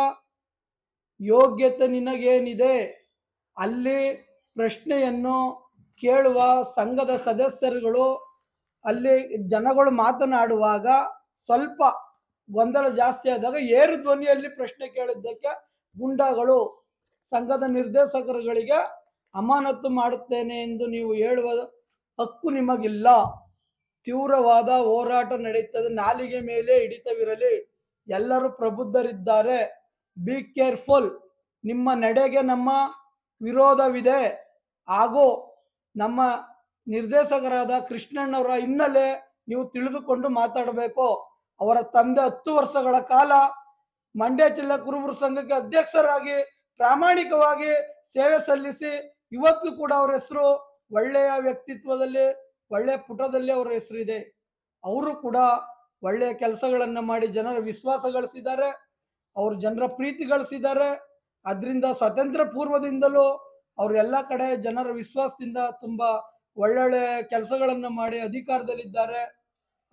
S5: ಯೋಗ್ಯತೆ ನಿನಗೇನಿದೆ? ಅಲ್ಲಿ ಪ್ರಶ್ನೆಯನ್ನು ಕೇಳುವ ಸಂಘದ ಸದಸ್ಯರುಗಳು, ಅಲ್ಲಿ ಜನಗಳು ಮಾತನಾಡುವಾಗ ಸ್ವಲ್ಪ ಗೊಂದಲ ಜಾಸ್ತಿ ಆದಾಗ ಏರು ಧ್ವನಿಯಲ್ಲಿ ಪ್ರಶ್ನೆ ಕೇಳಿದ್ದಕ್ಕೆ ಗುಂಡಾಗಳು. ಸಂಘದ ನಿರ್ದೇಶಕರುಗಳಿಗೆ ಅಮಾನತು ಮಾಡುತ್ತೇನೆ ಎಂದು ನೀವು ಹೇಳುವ ಹಕ್ಕು ನಿಮಗಿಲ್ಲ. ತೀವ್ರವಾದ ಹೋರಾಟ ನಡೆಯುತ್ತದೆ ನಾಲಿಗೆ ಮೇಲೆ ಹಿಡಿತವಿರಲಿ. ಎಲ್ಲರೂ ಪ್ರಬುದ್ಧರಿದ್ದಾರೆ. ಬಿ ಕೇರ್ಫುಲ್ ನಿಮ್ಮ ನಡೆಗೆ ನಮ್ಮ ವಿರೋಧವಿದೆ. ಹಾಗೂ ನಮ್ಮ ನಿರ್ದೇಶಕರಾದ ಕೃಷ್ಣಣ್ಣವರ ಹಿನ್ನೆಲೆ ನೀವು ತಿಳಿದುಕೊಂಡು ಮಾತಾಡಬೇಕು. ಅವರ ತಂದೆ ಹತ್ತು ವರ್ಷಗಳ ಕಾಲ ಮಂಡ್ಯ ಜಿಲ್ಲಾ ಕುರುಬರ ಸಂಘಕ್ಕೆ ಅಧ್ಯಕ್ಷರಾಗಿ ಪ್ರಾಮಾಣಿಕವಾಗಿ ಸೇವೆ ಸಲ್ಲಿಸಿ ಇವತ್ತು ಕೂಡ ಅವರ ಹೆಸರು ಒಳ್ಳೆಯ ವ್ಯಕ್ತಿತ್ವದಲ್ಲಿ ಒಳ್ಳೆಯ ಪುಟದಲ್ಲಿ ಅವರ ಹೆಸರು ಇದೆ ಅವರು ಕೂಡ ಒಳ್ಳೆಯ ಕೆಲಸಗಳನ್ನ ಮಾಡಿ ಜನರ ವಿಶ್ವಾಸ ಗಳಿಸಿದ್ದಾರೆ. ಅವರು ಜನರ ಪ್ರೀತಿ ಗಳಿಸಿದ್ದಾರೆ. ಅದರಿಂದ ಸ್ವತಂತ್ರ ಪೂರ್ವದಿಂದಲೂ ಅವರೆಲ್ಲ ಎಲ್ಲ ಕಡೆ ಜನರ ವಿಶ್ವಾಸದಿಂದ ತುಂಬಾ ಒಳ್ಳೊಳ್ಳೆ ಕೆಲಸಗಳನ್ನು ಮಾಡಿ ಅಧಿಕಾರದಲ್ಲಿದ್ದಾರೆ.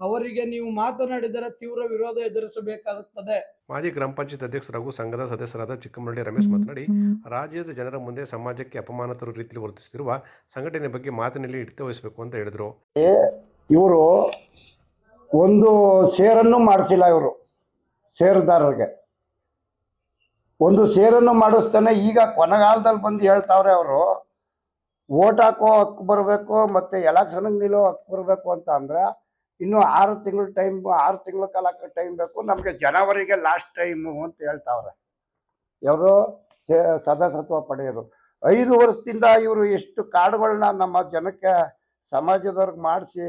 S5: ಅವರಿಗೆ ನೀವು ಮಾತನಾಡಿದರೆ ತೀವ್ರ ವಿರೋಧ ಎದುರಿಸಬೇಕಾಗುತ್ತದೆ.
S1: ಮಾಜಿ ಗ್ರಾಮ ಪಂಚಾಯತ್ ಅಧ್ಯಕ್ಷರಾಗು ಹಾಗೂ ಸಂಘದ ಸದಸ್ಯರಾದ ಚಿಕ್ಕಮರಳ್ಳಿ ರಮೇಶ್ ಮಾತನಾಡಿ ರಾಜ್ಯದ ಜನರ ಮುಂದೆ ಸಮಾಜಕ್ಕೆ ಅಪಮಾನ ತರುವ ರೀತಿಯಲ್ಲಿ ವರ್ತಿಸುತ್ತಿರುವ ಸಂಘಟನೆ ಬಗ್ಗೆ ಮಾತಿನಲ್ಲಿ ಹಿಡಿತ ವಹಿಸಬೇಕು ಅಂತ ಹೇಳಿದರು.
S6: ಇವರು ಒಂದು ಶೇರನ್ನು ಮಾಡಿಸಿಲ್ಲ ಇವರು ಷೇರುದಾರರಿಗೆ ಒಂದು ಶೇರನ್ನು ಮಾಡಿಸ್ತಾನೆ ಈಗ ಕೊನೆಗಾಲದಲ್ಲಿ ಬಂದು ಹೇಳ್ತಾವ್ರೆ ಅವರು ಓಟ್ ಹಾಕೋ ಹಕ್ಕು ಬರಬೇಕು ಮತ್ತೆ ಎಲೆಕ್ಷನ್ಗೆ ನಿಲ್ಲೋ ಹಕ್ಕು ಬರಬೇಕು ಅಂತ ಅಂದರೆ ಇನ್ನು ಆರು ತಿಂಗಳು ಟೈಮ್ ಆರು ತಿಂಗಳ ಕಾಲ ಟೈಮ್ ಬೇಕು, ನಮಗೆ ಜನವರಿಗೆ ಲಾಸ್ಟ್ ಟೈಮು ಅಂತ ಹೇಳ್ತಾವ್ರೆ. ಯಾರು ಸದಸ್ಯತ್ವ ಪಡೆಯೋದು. ಐದು ವರ್ಷದಿಂದ ಇವರು ಎಷ್ಟು ಕಾಡುಗಳನ್ನ ನಮ್ಮ ಜನಕ್ಕೆ ಸಮಾಜದವ್ರಿಗೆ ಮಾಡಿಸಿ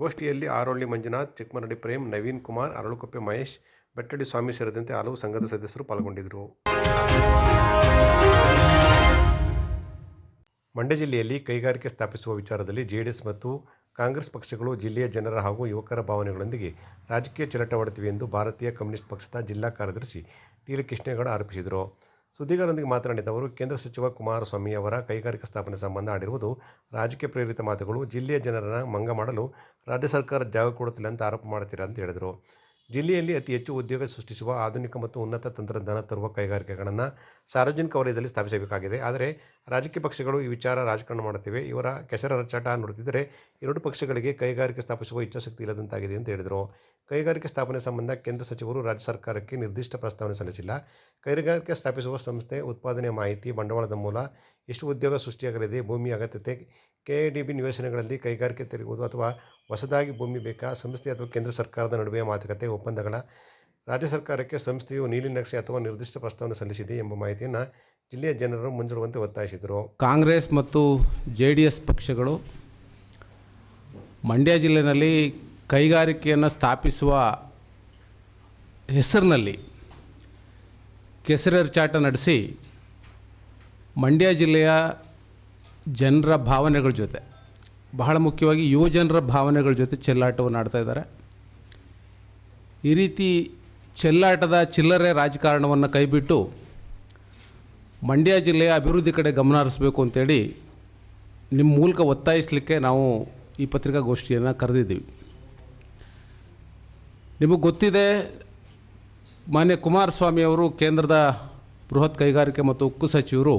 S1: ಗೋಷ್ಠಿಯಲ್ಲಿ ಆರೋಳ್ಳಿ ಮಂಜುನಾಥ್, ಚಿಕ್ಕಮರಡಿ ಪ್ರೇಮ್, ನವೀನ್ ಕುಮಾರ್, ಅರಳುಕೊಪ್ಪೆ ಮಹೇಶ್, ಬೆಟ್ಟಡಿ ಸ್ವಾಮಿ ಸೇರಿದಂತೆ ಹಲವು ಸಂಘದ ಸದಸ್ಯರು ಪಾಲ್ಗೊಂಡಿದ್ದರು ಮಂಡ್ಯ ಜಿಲ್ಲೆಯಲ್ಲಿ ಕೈಗಾರಿಕೆ ಸ್ಥಾಪಿಸುವ ವಿಚಾರದಲ್ಲಿ ಜೆಡಿಎಸ್ ಮತ್ತು ಕಾಂಗ್ರೆಸ್ ಪಕ್ಷಗಳು ಜಿಲ್ಲೆಯ ಜನರ ಹಾಗೂ ಯುವಕರ ಭಾವನೆಗಳೊಂದಿಗೆ ರಾಜಕೀಯ ಚಲಟವಾಡುತ್ತಿವೆ ಎಂದು ಭಾರತೀಯ ಕಮ್ಯುನಿಸ್ಟ್ ಪಕ್ಷದ ಜಿಲ್ಲಾ ಕಾರ್ಯದರ್ಶಿ ಟಿ ಕೃಷ್ಣೇಗೌಡ ಆರೋಪಿಸಿದರು. ಸುದ್ದಿಗಾರರೊಂದಿಗೆ ಮಾತನಾಡಿದ ಅವರು, ಕೇಂದ್ರ ಸಚಿವ ಕುಮಾರಸ್ವಾಮಿ ಅವರ ಕೈಗಾರಿಕಾ ಸ್ಥಾಪನೆ ಸಂಬಂಧ ಆಡಿರುವುದು ರಾಜಕೀಯ ಪ್ರೇರಿತ ಮಾತುಗಳು, ಜಿಲ್ಲೆಯ ಜನರನ್ನು ಮಂಗ ಮಾಡಲು ರಾಜ್ಯ ಸರ್ಕಾರ ಜಾಗ ಕೊಡುತ್ತಿಲ್ಲ ಅಂತ ಆರೋಪ ಮಾಡ್ತೀರಾ ಅಂತ ಹೇಳಿದರು. ಜಿಲ್ಲೆಯಲ್ಲಿ ಅತಿ ಹೆಚ್ಚು ಉದ್ಯೋಗ ಸೃಷ್ಟಿಸುವ ಆಧುನಿಕ ಮತ್ತು ಉನ್ನತ ತಂತ್ರಜ್ಞಾನ ತರುವ ಕೈಗಾರಿಕೆಗಳನ್ನು ಸಾರ್ವಜನಿಕ ವಲಯದಲ್ಲಿ ಸ್ಥಾಪಿಸಬೇಕಾಗಿದೆ. ಆದರೆ ರಾಜಕೀಯ ಪಕ್ಷಗಳು ಈ ವಿಚಾರ ರಾಜಕಾರಣ ಮಾಡುತ್ತಿವೆ. ಇವರ ಕೆಸರ ರಚಾಟ ನೋಡುತ್ತಿದ್ದರೆ ಎರಡು ಪಕ್ಷಗಳಿಗೆ ಕೈಗಾರಿಕೆ ಸ್ಥಾಪಿಸುವ ಇಚ್ಛಾಶಕ್ತಿ ಇಲ್ಲದಂತಾಗಿದೆ ಅಂತ ಹೇಳಿದರು. ಕೈಗಾರಿಕೆ ಸ್ಥಾಪನೆ ಸಂಬಂಧ ಕೇಂದ್ರ ಸಚಿವರು ರಾಜ್ಯ ಸರ್ಕಾರಕ್ಕೆ ನಿರ್ದಿಷ್ಟ ಪ್ರಸ್ತಾವನೆ ಸಲ್ಲಿಸಿಲ್ಲ. ಕೈಗಾರಿಕೆ ಸ್ಥಾಪಿಸುವ ಸಂಸ್ಥೆ ಉತ್ಪಾದನೆ ಮಾಹಿತಿ ಬಂಡವಾಳದ ಮೂಲ, ಎಷ್ಟು ಉದ್ಯೋಗ ಸೃಷ್ಟಿಯಾಗಲಿದೆ ಭೂಮಿ ಅಗತ್ಯತೆ ಕೆ ಡಿ ಬಿ ನಿವೇಶನಗಳಲ್ಲಿ ಕೈಗಾರಿಕೆ ತೆರೆಯುವುದು ಅಥವಾ ಹೊಸದಾಗಿ ಭೂಮಿ ಬೇಕಾ, ಸಂಸ್ಥೆ ಅಥವಾ ಕೇಂದ್ರ ಸರ್ಕಾರದ ನಡುವೆ ಮಾತುಕತೆ, ಒಪ್ಪಂದಗಳ ರಾಜ್ಯ ಸರ್ಕಾರಕ್ಕೆ ಸಂಸ್ಥೆಯು ನೀಲಿ ನಕ್ಷೆ ಅಥವಾ ನಿರ್ದಿಷ್ಟ ಪ್ರಸ್ತಾವನೆ ಸಲ್ಲಿಸಿದೆ ಎಂಬ ಮಾಹಿತಿಯನ್ನು ಜಿಲ್ಲೆಯ ಜನರು ಮುಂದೂಡುವಂತೆ ಒತ್ತಾಯಿಸಿದರು.
S7: ಕಾಂಗ್ರೆಸ್ ಮತ್ತು ಜೆ ಡಿ ಎಸ್ ಪಕ್ಷಗಳು ಮಂಡ್ಯ ಜಿಲ್ಲೆಯಲ್ಲಿ ಕೈಗಾರಿಕೆಯನ್ನು ಸ್ಥಾಪಿಸುವ ಹೆಸರಿನಲ್ಲಿ ಕೆಸರೆರಚಾಟ ನಡೆಸಿ ಮಂಡ್ಯ ಜಿಲ್ಲೆಯ ಜನರ ಭಾವನೆಗಳ ಜೊತೆ, ಬಹಳ ಮುಖ್ಯವಾಗಿ ಯುವ ಜನರ ಭಾವನೆಗಳ ಜೊತೆ ಚೆಲ್ಲಾಟವನ್ನು ಆಡ್ತಾ ಇದ್ದಾರೆ. ಈ ರೀತಿ ಚೆಲ್ಲಾಟದ ಚಿಲ್ಲರೆ ರಾಜಕಾರಣವನ್ನು ಕೈಬಿಟ್ಟು ಮಂಡ್ಯ ಜಿಲ್ಲೆಯ ಅಭಿವೃದ್ಧಿ ಕಡೆ ಗಮನ ಹರಿಸಬೇಕು ಅಂತೇಳಿ ನಿಮ್ಮ ಮೂಲಕ ಒತ್ತಾಯಿಸಲಿಕ್ಕೆ ನಾವು ಈ ಪತ್ರಿಕಾಗೋಷ್ಠಿಯನ್ನು ಕರೆದಿದ್ದೀವಿ. ನಿಮಗೆ ಗೊತ್ತಿದೆ, ಮಾನ್ಯ ಕುಮಾರಸ್ವಾಮಿ ಅವರು ಕೇಂದ್ರದ ಬೃಹತ್ ಕೈಗಾರಿಕೆ ಮತ್ತು ಉಕ್ಕು ಸಚಿವರು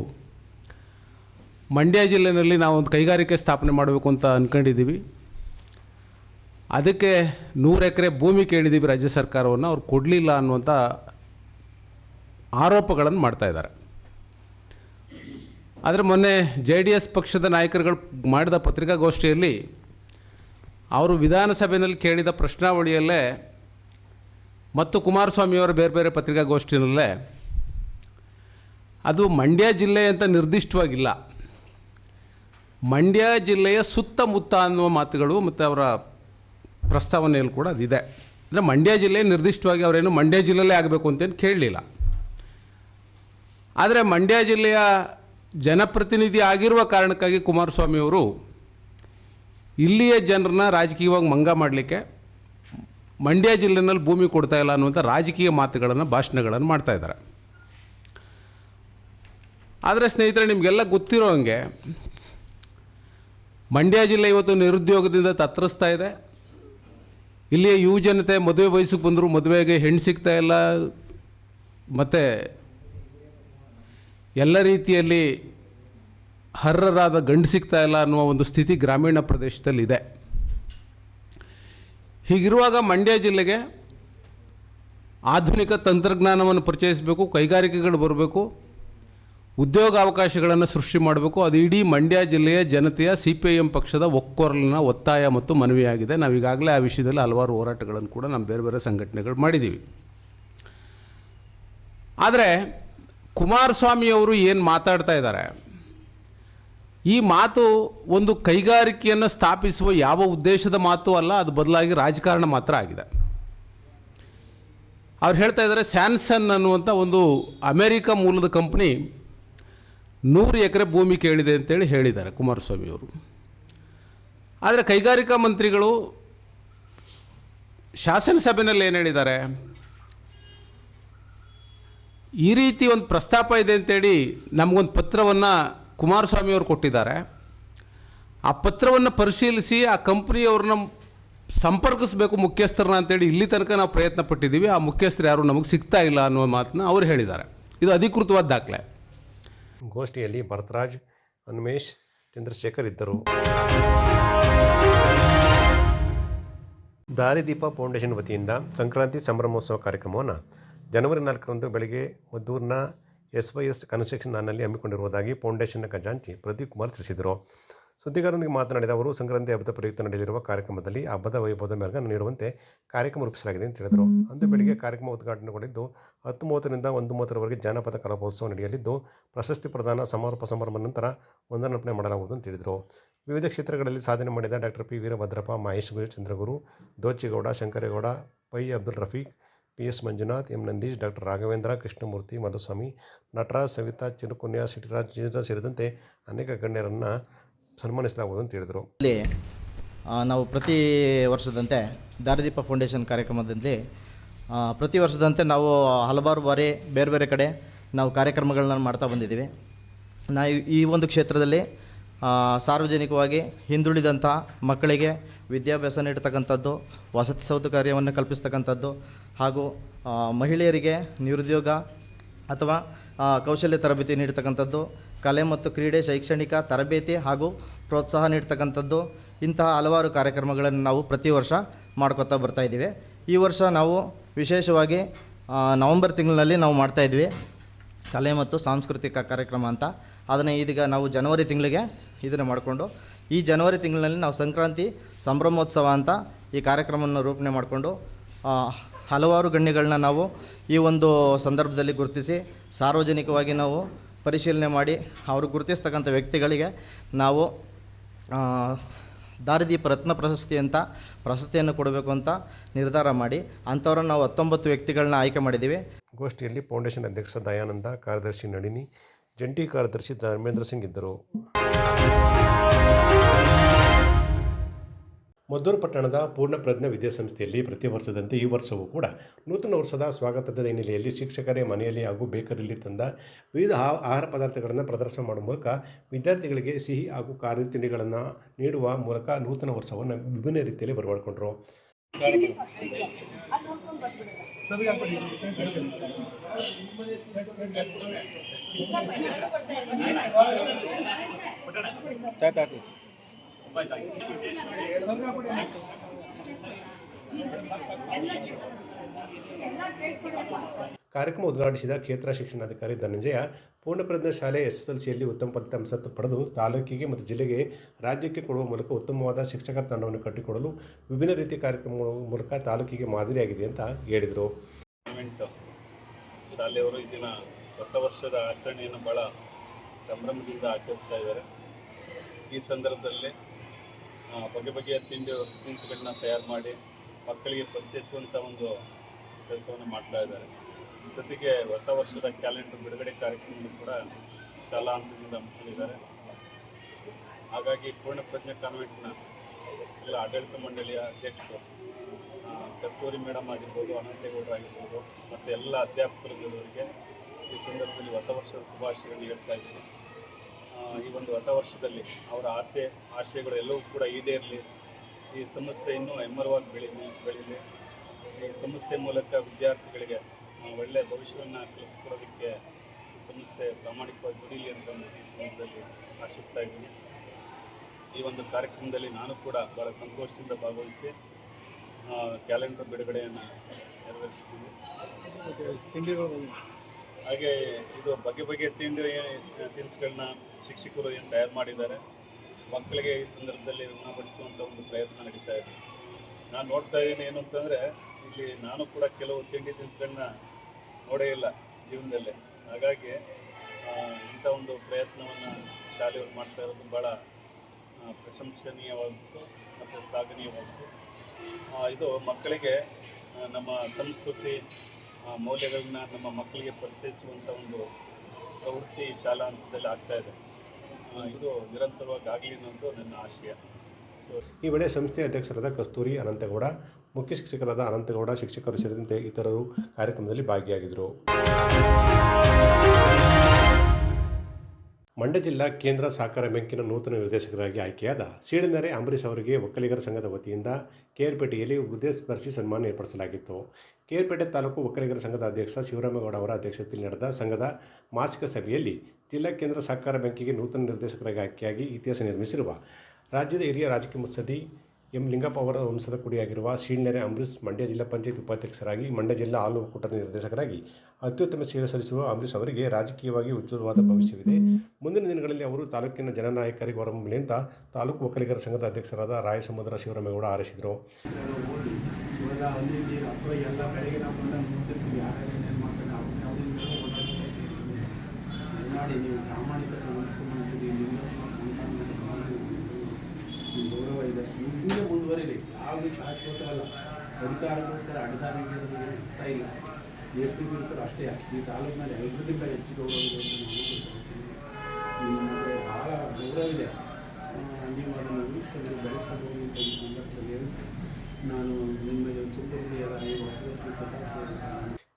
S7: ಮಂಡ್ಯ ಜಿಲ್ಲೆಯಲ್ಲಿ ನಾವು ಒಂದು ಕೈಗಾರಿಕೆ ಸ್ಥಾಪನೆ ಮಾಡಬೇಕು ಅಂತ ಅಂದ್ಕೊಂಡಿದ್ದೀವಿ ಅದಕ್ಕೆ ನೂರು ಎಕರೆ ಭೂಮಿ ಕೇಳಿದ್ದೀವಿ ರಾಜ್ಯ ಸರ್ಕಾರವನ್ನು. ಅವ್ರು ಕೊಡಲಿಲ್ಲ ಅನ್ನುವಂಥ ಆರೋಪಗಳನ್ನು ಮಾಡ್ತಾಯಿದ್ದಾರೆ ಆದರೆ ಮೊನ್ನೆ ಜೆ ಡಿ ಎಸ್ ಪಕ್ಷದ ನಾಯಕರುಗಳು ಮಾಡಿದ ಪತ್ರಿಕಾಗೋಷ್ಠಿಯಲ್ಲಿ ಅವರು ವಿಧಾನಸಭೆಯಲ್ಲಿ ಕೇಳಿದ ಪ್ರಶ್ನಾವಳಿಯಲ್ಲೇ ಮತ್ತು ಕುಮಾರಸ್ವಾಮಿಯವರ ಬೇರೆ ಬೇರೆ ಪತ್ರಿಕಾಗೋಷ್ಠಿಯಲ್ಲೇ, ಅದು ಮಂಡ್ಯ ಜಿಲ್ಲೆ ಅಂತ ನಿರ್ದಿಷ್ಟವಾಗಿಲ್ಲ. ಮಂಡ್ಯ ಜಿಲ್ಲೆಯ ಸುತ್ತಮುತ್ತ ಅನ್ನುವ ಮಾತುಗಳು ಮತ್ತು ಅವರ ಪ್ರಸ್ತಾವನೆಯಲ್ಲಿ ಕೂಡ ಅದಿದೆ. ಅಂದರೆ ಮಂಡ್ಯ ಜಿಲ್ಲೆ ನಿರ್ದಿಷ್ಟವಾಗಿ ಅವರೇನು ಮಂಡ್ಯ ಜಿಲ್ಲೆಯಲ್ಲೇ ಆಗಬೇಕು ಅಂತೇನು ಕೇಳಲಿಲ್ಲ. ಆದರೆ ಮಂಡ್ಯ ಜಿಲ್ಲೆಯ ಜನಪ್ರತಿನಿಧಿ ಆಗಿರುವ ಕಾರಣಕ್ಕಾಗಿ ಕುಮಾರಸ್ವಾಮಿಯವರು ಇಲ್ಲಿಯ ಜನರನ್ನ ರಾಜಕೀಯವಾಗಿ ಮಂಗ ಮಾಡಲಿಕ್ಕೆ ಮಂಡ್ಯ ಜಿಲ್ಲೆನಲ್ಲಿ ಭೂಮಿ ಕೊಡ್ತಾ ಇಲ್ಲ ಅನ್ನುವಂಥ ರಾಜಕೀಯ ಮಾತುಗಳನ್ನು, ಭಾಷಣಗಳನ್ನು ಮಾಡ್ತಾ ಇದ್ದಾರೆ. ಆದರೆ ಸ್ನೇಹಿತರೆ, ನಿಮಗೆಲ್ಲ ಗೊತ್ತಿರೋ ಹಂಗೆ ಮಂಡ್ಯ ಜಿಲ್ಲೆ ಇವತ್ತು ನಿರುದ್ಯೋಗದಿಂದ ತತ್ತರಿಸ್ತಾ ಇದೆ. ಇಲ್ಲಿಯ ಯುವ ಜನತೆ ಮದುವೆ ವಯಸ್ಸಿಗೆ ಬಂದರೂ ಮದುವೆಗೆ ಹೆಣ್ಣು ಸಿಗ್ತಾ ಇಲ್ಲ. ಮತ್ತು ಎಲ್ಲ ರೀತಿಯಲ್ಲಿ ಹರ್ರರಾದ ಗಂಡು ಸಿಗ್ತಾ ಇಲ್ಲ ಅನ್ನುವ ಒಂದು ಸ್ಥಿತಿ ಗ್ರಾಮೀಣ ಪ್ರದೇಶದಲ್ಲಿದೆ ಹೀಗಿರುವಾಗ ಮಂಡ್ಯ ಜಿಲ್ಲೆಗೆ ಆಧುನಿಕ ತಂತ್ರಜ್ಞಾನವನ್ನು ಪರಿಚಯಿಸಬೇಕು, ಕೈಗಾರಿಕೆಗಳು ಬರಬೇಕು. ಉದ್ಯೋಗಾವಕಾಶಗಳನ್ನು ಸೃಷ್ಟಿ ಮಾಡಬೇಕು. ಅದು ಇಡೀ ಮಂಡ್ಯ ಜಿಲ್ಲೆಯ ಜನತೆಯ ಸಿ ಪಿ ಐ ಎಂ ಪಕ್ಷದ ಒಕ್ಕೊರಲಿನ ಒತ್ತಾಯ ಮತ್ತು ಮನವಿಯಾಗಿದೆ. ನಾವು ಈಗಾಗಲೇ ಆ ವಿಷಯದಲ್ಲಿ ಹಲವಾರು ಹೋರಾಟಗಳನ್ನು ಕೂಡ ನಾವು ಬೇರೆ ಬೇರೆ ಸಂಘಟನೆಗಳು ಮಾಡಿದ್ದೀವಿ ಆದರೆ ಕುಮಾರಸ್ವಾಮಿಯವರು ಏನು ಮಾತಾಡ್ತಾ ಇದ್ದಾರೆ? ಈ ಮಾತು ಒಂದು ಕೈಗಾರಿಕೆಯನ್ನು ಸ್ಥಾಪಿಸುವ ಯಾವ ಉದ್ದೇಶದ ಮಾತು ಅಲ್ಲ, ಅದು ಬದಲಾಗಿ ರಾಜಕಾರಣ ಮಾತ್ರ ಆಗಿದೆ. ಅವ್ರು ಹೇಳ್ತಾ ಇದ್ದಾರೆ ಸ್ಯಾನ್ಸನ್ ಅನ್ನುವಂಥ ಒಂದು ಅಮೇರಿಕ ಮೂಲದ ಕಂಪ್ನಿ ನೂರು ಎಕರೆ ಭೂಮಿ ಕೇಳಿದೆ ಅಂತೇಳಿ ಹೇಳಿದ್ದಾರೆ ಕುಮಾರಸ್ವಾಮಿಯವರು ಆದರೆ ಕೈಗಾರಿಕಾ ಮಂತ್ರಿಗಳು ಶಾಸನಸಭೆಯಲ್ಲಿ ಏನು ಹೇಳಿದ್ದಾರೆ? ಈ ರೀತಿ ಒಂದು ಪ್ರಸ್ತಾಪ ಇದೆ ಅಂತೇಳಿ ನಮಗೊಂದು ಪತ್ರವನ್ನು ಕುಮಾರಸ್ವಾಮಿಯವರು ಕೊಟ್ಟಿದ್ದಾರೆ. ಆ ಪತ್ರವನ್ನು ಪರಿಶೀಲಿಸಿ ಆ ಕಂಪ್ನಿಯವ್ರನ್ನ ಸಂಪರ್ಕಿಸಬೇಕು ಮುಖ್ಯಸ್ಥರನ್ನ ಅಂತೇಳಿ ಇಲ್ಲಿ ತನಕ ನಾವು ಪ್ರಯತ್ನ ಪಟ್ಟಿದ್ದೀವಿ ಆ ಮುಖ್ಯಸ್ಥರು ಯಾರು ನಮಗೆ ಸಿಗ್ತಾ ಇಲ್ಲ ಅನ್ನೋ ಮಾತನ್ನ ಅವ್ರು ಹೇಳಿದ್ದಾರೆ. ಇದು ಅಧಿಕೃತವಾದ ದಾಖಲೆ.
S1: ಗೋಷ್ಠಿಯಲ್ಲಿ ಭರತರಾಜ್ ಅನ್ಮೇಶ್ ಚಂದ್ರಶೇಖರ್ ಇದ್ದರು. ದಾರಿದೀಪ ಫೌಂಡೇಶನ್ ವತಿಯಿಂದ ಸಂಕ್ರಾಂತಿ ಸಂಭ್ರಮೋತ್ಸವ ಕಾರ್ಯಕ್ರಮವನ್ನು ಜನವರಿ ನಾಲ್ಕರಂದು ಬೆಳಗ್ಗೆ ಮದ್ದೂರಿನ ಎಸ್ ವೈ ಎಸ್ ಕನ್ಸ್ಟ್ರಕ್ಷನ್ ಹಾಲ್ನಲ್ಲಿ ಹಮ್ಮಿಕೊಂಡಿರುವುದಾಗಿ ಫೌಂಡೇಶನ್ನ ಖಜಾಂಚಿ ಪ್ರದೀಪ್ ಕುಮಾರ್ ತಿಳಿಸಿದರು. ಸುದ್ದಿಗಾರರೊಂದಿಗೆ ಮಾತನಾಡಿದ ಅವರು, ಸಂಕ್ರಾಂತಿ ಹಬ್ಬದ ಪ್ರಯುಕ್ತ ನಡೆಯಲಿರುವ ಕಾರ್ಯಕ್ರಮದಲ್ಲಿ ಹಬ್ಬದ ವೈಭವದ ಮೇಲೆ ನೀಡುವಂತೆ ಕಾರ್ಯಕ್ರಮ ರೂಪಿಸಲಾಗಿದೆ ಅಂತ ಹೇಳಿದರು. ಅಂದು ಬೆಳಿಗ್ಗೆ ಕಾರ್ಯಕ್ರಮ ಉದ್ಘಾಟನೆಗೊಂಡಿದ್ದು ಹತ್ತು ಮೂವತ್ತರಿಂದ ಒಂದು ಮೂವತ್ತರವರೆಗೆ ಜಾನಪದ ಕಲಾಪೋತ್ಸವ ನಡೆಯಲಿದ್ದು, ಪ್ರಶಸ್ತಿ ಪ್ರದಾನ ಸಮಾರೋಪ ಸಮಾರಂಭ ನಂತರ ವಂದನಾರ್ಪಣೆ ಮಾಡಲಾಗುವುದು ಅಂತ ಹೇಳಿದರು ವಿವಿಧ ಕ್ಷೇತ್ರಗಳಲ್ಲಿ ಸಾಧನೆ ಮಾಡಿದ doctor P. Veerabhadrappa, Mahesh Guru, Chandraguru, Dochigowda, Shankaregowda, Pai Abdul Rafiq, P. S. Manjunath, M. Nandish, doctor Raghavendra, Krishnamurthy, Madhuswamy, Nataraj, Savitha, Chirukunya, Sitiraj Jija ಸೇರಿದಂತೆ ಅನೇಕ ಗಣ್ಯರನ್ನು ಸನ್ಮಾನಿಸಲಾಗುವುದು ಅಂತ ಹೇಳಿದರು
S8: ಇಲ್ಲಿ ಆ, ನಾವು ಪ್ರತಿ ವರ್ಷದಂತೆ ದಾರಿದೀಪ ಫೌಂಡೇಶನ್ ಕಾರ್ಯಕ್ರಮದಲ್ಲಿ ಪ್ರತಿ ವರ್ಷದಂತೆ ನಾವು ಹಲವಾರು ಬಾರಿ ಬೇರೆ ಬೇರೆ ಕಡೆ ನಾವು ಕಾರ್ಯಕ್ರಮಗಳನ್ನ ಮಾಡ್ತಾ ಬಂದಿದ್ದೀವಿ. ನಾ ಈ- ಒಂದು ಕ್ಷೇತ್ರದಲ್ಲಿ ಸಾರ್ವಜನಿಕವಾಗಿ ಹಿಂದುಳಿದಂಥ ಮಕ್ಕಳಿಗೆ ವಿದ್ಯಾಭ್ಯಾಸ ನೀಡ್ತಕ್ಕಂಥದ್ದು ವಸತಿ ಸೌಕರ್ಯವನ್ನು ಕಲ್ಪಿಸ್ತಕ್ಕಂಥದ್ದು ಹಾಗೂ ಮಹಿಳೆಯರಿಗೆ ನಿರುದ್ಯೋಗ ಅಥವಾ ಕೌಶಲ್ಯ ತರಬೇತಿ ನೀಡ್ತಕ್ಕಂಥದ್ದು ಕಲೆ ಮತ್ತು ಕ್ರೀಡೆ ಶೈಕ್ಷಣಿಕ ತರಬೇತಿ ಹಾಗೂ ಪ್ರೋತ್ಸಾಹ ನೀಡ್ತಕ್ಕಂಥದ್ದು ಇಂತಹ ಹಲವಾರು ಕಾರ್ಯಕ್ರಮಗಳನ್ನು ನಾವು ಪ್ರತಿ ವರ್ಷ ಮಾಡ್ಕೋತಾ ಬರ್ತಾ ಇದ್ದೀವಿ. ಈ ವರ್ಷ ನಾವು ವಿಶೇಷವಾಗಿ ನವಂಬರ್ ತಿಂಗಳಿನಲ್ಲಿ ನಾವು ಮಾಡ್ತಾಯಿದ್ವಿ ಕಲೆ ಮತ್ತು ಸಾಂಸ್ಕೃತಿಕ ಕಾರ್ಯಕ್ರಮ ಅಂತ. ಅದನ್ನು ಇದೀಗ ನಾವು ಜನವರಿ ತಿಂಗಳಿಗೆ ಇದನ್ನು ಮಾಡಿಕೊಂಡು, ಈ ಜನವರಿ ತಿಂಗಳಿನಲ್ಲಿ ನಾವು ಸಂಕ್ರಾಂತಿ ಸಂಭ್ರಮೋತ್ಸವ ಅಂತ ಈ ಕಾರ್ಯಕ್ರಮವನ್ನು ರೂಪಣೆ ಮಾಡಿಕೊಂಡು ಹಲವಾರು ಗಣ್ಯಗಳನ್ನ ನಾವು ಈ ಒಂದು ಸಂದರ್ಭದಲ್ಲಿ ಗುರುತಿಸಿ, ಸಾರ್ವಜನಿಕವಾಗಿ ನಾವು ಪರಿಶೀಲನೆ ಮಾಡಿ, ಅವರು ಗುರುತಿಸ್ತಕ್ಕಂಥ ವ್ಯಕ್ತಿಗಳಿಗೆ ನಾವು ದಾರಿದೀಪ ರತ್ನ ಪ್ರಶಸ್ತಿ ಅಂತ ಪ್ರಶಸ್ತಿಯನ್ನು ಕೊಡಬೇಕು ಅಂತ ನಿರ್ಧಾರ ಮಾಡಿ ಅಂಥವ್ರನ್ನ ನಾವು ಹತ್ತೊಂಬತ್ತು ವ್ಯಕ್ತಿಗಳನ್ನ ಆಯ್ಕೆ ಮಾಡಿದ್ದೀವಿ.
S1: ಗೋಷ್ಠಿಯಲ್ಲಿ ಫೌಂಡೇಶನ್ ಅಧ್ಯಕ್ಷ ದಯಾನಂದ, ಕಾರ್ಯದರ್ಶಿ ನಳಿನಿ, ಜಂಟಿ ಕಾರ್ಯದರ್ಶಿ ಧರ್ಮೇಂದ್ರ ಸಿಂಗ್ ಇದ್ದರು. ಮದ್ದೂರು ಪಟ್ಟಣದ ಪೂರ್ಣಪ್ರಜ್ಞ ವಿದ್ಯಾಸಂಸ್ಥೆಯಲ್ಲಿ ಪ್ರತಿ ವರ್ಷದಂತೆ ಈ ವರ್ಷವೂ ಕೂಡ ನೂತನ ವರ್ಷದ ಸ್ವಾಗತದ ಹಿನ್ನೆಲೆಯಲ್ಲಿ ಶಿಕ್ಷಕರೇ ಮನೆಯಲ್ಲಿ ಹಾಗೂ ಬೇಕರಿಯಲ್ಲಿ ತಂದ ವಿವಿಧ ಆಹಾರ ಪದಾರ್ಥಗಳನ್ನು ಪ್ರದರ್ಶನ ಮಾಡುವ ಮೂಲಕ ವಿದ್ಯಾರ್ಥಿಗಳಿಗೆ ಸಿಹಿ ಹಾಗೂ ಖಾರದ ತಿಂಡಿಗಳನ್ನು ನೀಡುವ ಮೂಲಕ ನೂತನ ವರ್ಷವನ್ನು ವಿಭಿನ್ನ ರೀತಿಯಲ್ಲಿ ಬರಮಾಡಿಕೊಂಡರು. ಕಾರ್ಯಕ್ರಮ ಉದ್ಘಾಟಿಸಿದ ಕ್ಷೇತ್ರ ಶಿಕ್ಷಣಾಧಿಕಾರಿ ಧನಂಜಯ, ಪೂರ್ಣಪ್ರಜ್ಞ ಶಾಲೆ ಎಸ್ ಎಸ್ ಎಲ್ ಸಿಯಲ್ಲಿ ಉತ್ತಮ ಫಲಿತಾಂಶ ಪಡೆದು ತಾಲೂಕಿಗೆ ಮತ್ತು ಜಿಲ್ಲೆಗೆ ರಾಜ್ಯಕ್ಕೆ ಕೊಡುವ ಮೂಲಕ ಉತ್ತಮವಾದ ಶಿಕ್ಷಕರ ತಂಡವನ್ನು ಕಟ್ಟಿಕೊಡಲು ವಿಭಿನ್ನ ರೀತಿಯ ಕಾರ್ಯಕ್ರಮಗಳ ಮೂಲಕ ತಾಲೂಕಿಗೆ ಮಾದರಿಯಾಗಿದೆ ಅಂತ ಹೇಳಿದರು.
S9: ಶಾಲೆಯವರು ಈ ದಿನ ಹೊಸ ವರ್ಷದ ಆಚರಣೆಯನ್ನು ಬಹಳ ಸಂಭ್ರಮದಿಂದ ಆಚರಿಸ್ತಾ ಇದ್ದಾರೆ. ಈ ಸಂದರ್ಭದಲ್ಲಿ ಬಗೆ ಬಗೆಯ ತಿಂಡಿ ತಿನಿಸುಗಳನ್ನ ತಯಾರು ಮಾಡಿ ಮಕ್ಕಳಿಗೆ ಪರಿಚಯಿಸುವಂಥ ಒಂದು ಕೆಲಸವನ್ನು ಮಾಡ್ತಾ ಇದ್ದಾರೆ. ಜೊತೆಗೆ ಹೊಸ ವರ್ಷದ ಕ್ಯಾಲೆಂಡರ್ ಬಿಡುಗಡೆ ಕಾರ್ಯಕ್ರಮವನ್ನು ಕೂಡ ಶಾಲಾ ಹಂತದಿಂದ ಹಮ್ಮಿಕೊಂಡಿದ್ದಾರೆ. ಹಾಗಾಗಿ ಪೂರ್ಣ ಪ್ರಜ್ಞೆ ಕಾನ್ವೆಂಟ್ನ ಎಲ್ಲ ಆಡಳಿತ ಮಂಡಳಿಯ ಅಧ್ಯಕ್ಷರು ಕಸ್ತೂರಿ ಮೇಡಮ್ ಆಗಿರ್ಬೋದು, ಅನಂತೇಗೌಡರು ಆಗಿರ್ಬೋದು, ಮತ್ತು ಎಲ್ಲ ಅಧ್ಯಾಪಕರುಗಳವರಿಗೆ ಈ ಸಂದರ್ಭದಲ್ಲಿ ಹೊಸ ವರ್ಷದ ಶುಭಾಶಯಗಳನ್ನು ಹೇಳ್ತಾ ಇದ್ದೀನಿ. ಈ ಒಂದು ಹೊಸ ವರ್ಷದಲ್ಲಿ ಅವರ ಆಸೆ, ಆಶಯಗಳು ಎಲ್ಲವೂ ಕೂಡ ಈಡೇರಲಿ ಈ ಸಮಸ್ಯೆ ಇನ್ನೂ ಹೆಮ್ಮರವಾಗಿ ಬೆಳೀಲಿ ಬೆಳೀಲಿ. ಈ ಸಂಸ್ಥೆ ಮೂಲಕ ವಿದ್ಯಾರ್ಥಿಗಳಿಗೆ ಒಳ್ಳೆಯ ಭವಿಷ್ಯವನ್ನು ಕಲ್ಪಿಸ್ಕೊಡೋದಕ್ಕೆ ಈ ಸಂಸ್ಥೆ ಪ್ರಾಮಾಣಿಕವಾಗಿ ದುಡೀಲಿ ಅಂತ ಒಂದು ಈ ಸಂದರ್ಭದಲ್ಲಿ ಆಶಿಸ್ತಾ ಇದ್ದೀನಿ. ಈ ಒಂದು ಕಾರ್ಯಕ್ರಮದಲ್ಲಿ ನಾನು ಕೂಡ ಭಾಳ ಸಂತೋಷದಿಂದ ಭಾಗವಹಿಸಿ ಕ್ಯಾಲೆಂಡರ್ ಬಿಡುಗಡೆಯನ್ನು ನೆರವೇರಿಸ್ತೀನಿ ಹಾಗೆ ಇದು ಬಗೆ ಬಗೆಯ ತಿಂಡಿ ತಿನಿಸುಗಳನ್ನ ಶಿಕ್ಷಕರು ಏನು ತಯಾರು ಮಾಡಿದ್ದಾರೆ. ಮಕ್ಕಳಿಗೆ ಈ ಸಂದರ್ಭದಲ್ಲಿ ಉಣಬಡಿಸುವಂಥ ಒಂದು ಪ್ರಯತ್ನ ನಡೀತಾ ಇದೆ. ನಾನು ನೋಡ್ತಾ ಇದ್ದೀನಿ ಏನು ಅಂತಂದರೆ, ಇಲ್ಲಿ ನಾನು ಕೂಡ ಕೆಲವು ತಿಂಡಿ ತಿನಿಸುಗಳನ್ನ ನೋಡೇ ಇಲ್ಲ ಜೀವನದಲ್ಲಿ. ಹಾಗಾಗಿ ಇಂಥ ಒಂದು ಪ್ರಯತ್ನವನ್ನು ಶಾಲೆಯವರು ಮಾಡ್ತಾ ಇರೋದು ಭಾಳ ಪ್ರಶಂಸನೀಯವಾದದ್ದು ಪ್ರಶಂಸನೀಯವಾದ್ದು ಮತ್ತು ಶ್ಲಾಘನೀಯವಾದದ್ದು. ಇದು ಮಕ್ಕಳಿಗೆ ನಮ್ಮ ಸಂಸ್ಕೃತಿ ಆ, ಮೌಲ್ಯಗಳನ್ನ ನಮ್ಮ ಮಕ್ಕಳಿಗೆ ಪರಿಚಯಿಸುವಂಥ ಒಂದು ಪ್ರವೃತ್ತಿ ಶಾಲಾ ಹಂತದಲ್ಲಿ ಆಗ್ತಾ ಇದೆ. ಇದು ನಿರಂತರವಾಗಿ ಆಗಲಿ ಅನ್ನೋದು ನನ್ನ ಆಶಯ.
S1: ಈ ವೇಳೆ ಸಂಸ್ಥೆಯ ಅಧ್ಯಕ್ಷರಾದ ಕಸ್ತೂರಿ ಅನಂತಗೌಡ ಮುಖ್ಯ ಶಿಕ್ಷಕರಾದ ಅನಂತಗೌಡ ಶಿಕ್ಷಕರು ಸೇರಿದಂತೆ ಇತರರು ಕಾರ್ಯಕ್ರಮದಲ್ಲಿ ಭಾಗಿಯಾಗಿದ್ದರು. ಮಂಡ್ಯ ಜಿಲ್ಲಾ ಕೇಂದ್ರ ಸಹಕಾರ ಬ್ಯಾಂಕಿನ ನೂತನ ನಿರ್ದೇಶಕರಾಗಿ ಆಯ್ಕೆಯಾದ ಸೀಳನೆರೆ ಅಂಬರೀಶ್ ಅವರಿಗೆ ಒಕ್ಕಲಿಗರ ಸಂಘದ ವತಿಯಿಂದ ಕೆಆರ್ಪೇಟೆಯಲ್ಲಿ ಹೃದಯ ಸ್ಪರ್ಶಿ ಸನ್ಮಾನ ಏರ್ಪಡಿಸಲಾಗಿತ್ತು. ಕೇರ್ಪೇಟೆ ತಾಲೂಕು ಒಕ್ಕಲಿಗರ ಸಂಘದ ಅಧ್ಯಕ್ಷ ಶಿವರಾಮೇಗೌಡ ಅವರ ಅಧ್ಯಕ್ಷತೆಯಲ್ಲಿ ನಡೆದ ಸಂಘದ ಮಾಸಿಕ ಸಭೆಯಲ್ಲಿ ಜಿಲ್ಲಾ ಕೇಂದ್ರ ಸಹಕಾರ ಬ್ಯಾಂಕಿಗೆ ನೂತನ ನಿರ್ದೇಶಕರಾಗಿ ಆಯ್ಕೆಯಾಗಿ ಇತಿಹಾಸ ನಿರ್ಮಿಸಿರುವ ರಾಜ್ಯದ ಹಿರಿಯ ರಾಜಕೀಯ ಮುತ್ಸದಿ ಎಂ ಲಿಂಗಪ್ಪ ಅವರ ವಂಶದ ಕುಡಿಯಾಗಿರುವ ಶೀಳ್ನೆರೆ ಅಂಬರೀಶ್ ಮಂಡ್ಯ ಜಿಲ್ಲಾ ಪಂಚಾಯತ್ ಉಪಾಧ್ಯಕ್ಷರಾಗಿ ಮಂಡ್ಯ ಜಿಲ್ಲಾ ಹಾಲು ಒಕ್ಕೂಟದ ನಿರ್ದೇಶಕರಾಗಿ ಅತ್ಯುತ್ತಮ ಸೇವೆ ಸಲ್ಲಿಸುವ ಅಂಬರೀಶ್ ಅವರಿಗೆ ರಾಜಕೀಯವಾಗಿ ಉಜ್ವಲವಾದ ಭವಿಷ್ಯವಿದೆ. ಮುಂದಿನ ದಿನಗಳಲ್ಲಿ ಅವರು ತಾಲೂಕಿನ ಜನನಾಯಕರಿಗೆ ಹೊರಹೊಮ್ಮಲಿ ಅಂತ ತಾಲೂಕು ಒಕ್ಕಲಿಗರ ಸಂಘದ ಅಧ್ಯಕ್ಷರಾದ ರಾಯಸಮುದ್ರ ಶಿವರಾಮೇಗೌಡ
S10: ಆರಿಸಿದರು ಅಲ್ಲಿ ಗೌರವ ಇದೆ ಹಿಂಗೆ ಮುಂದುವರಿರಿ ಯಾವುದು ಶಾಶ್ವತವಲ್ಲ. ಅಧಿಕಾರಕ್ಕೋಸ್ಕರ ಅಡ್ಡದಾರಿ ಹಿಡಿಯೋದು ಇರ್ತಾ ಇಲ್ಲ. ಎಷ್ಟು ದಿವಸ ಇರ್ತಾರೋ ಅಷ್ಟೇ ಈ ತಾಲೂಕಿನಲ್ಲಿ ಎಲ್ಲರಿಗಿಂತ ಹೆಚ್ಚು ಗೌರವ ಇದೆ. ನಿಮ್ಮ ಭಾಳ ಗೌರವ ಇದೆ ನೀವು ಅದನ್ನು ಉಳಿಸ್ಕೊಂಡು ಬೆಳೆಸ್ಕೊಂಡು ಅಂತ ಈ ಸಂದರ್ಭದಲ್ಲಿ ನಾನು ನಿಮ್ಮ ತುಂಬ ಹೃದಯದ ಈ ವರ್ಷ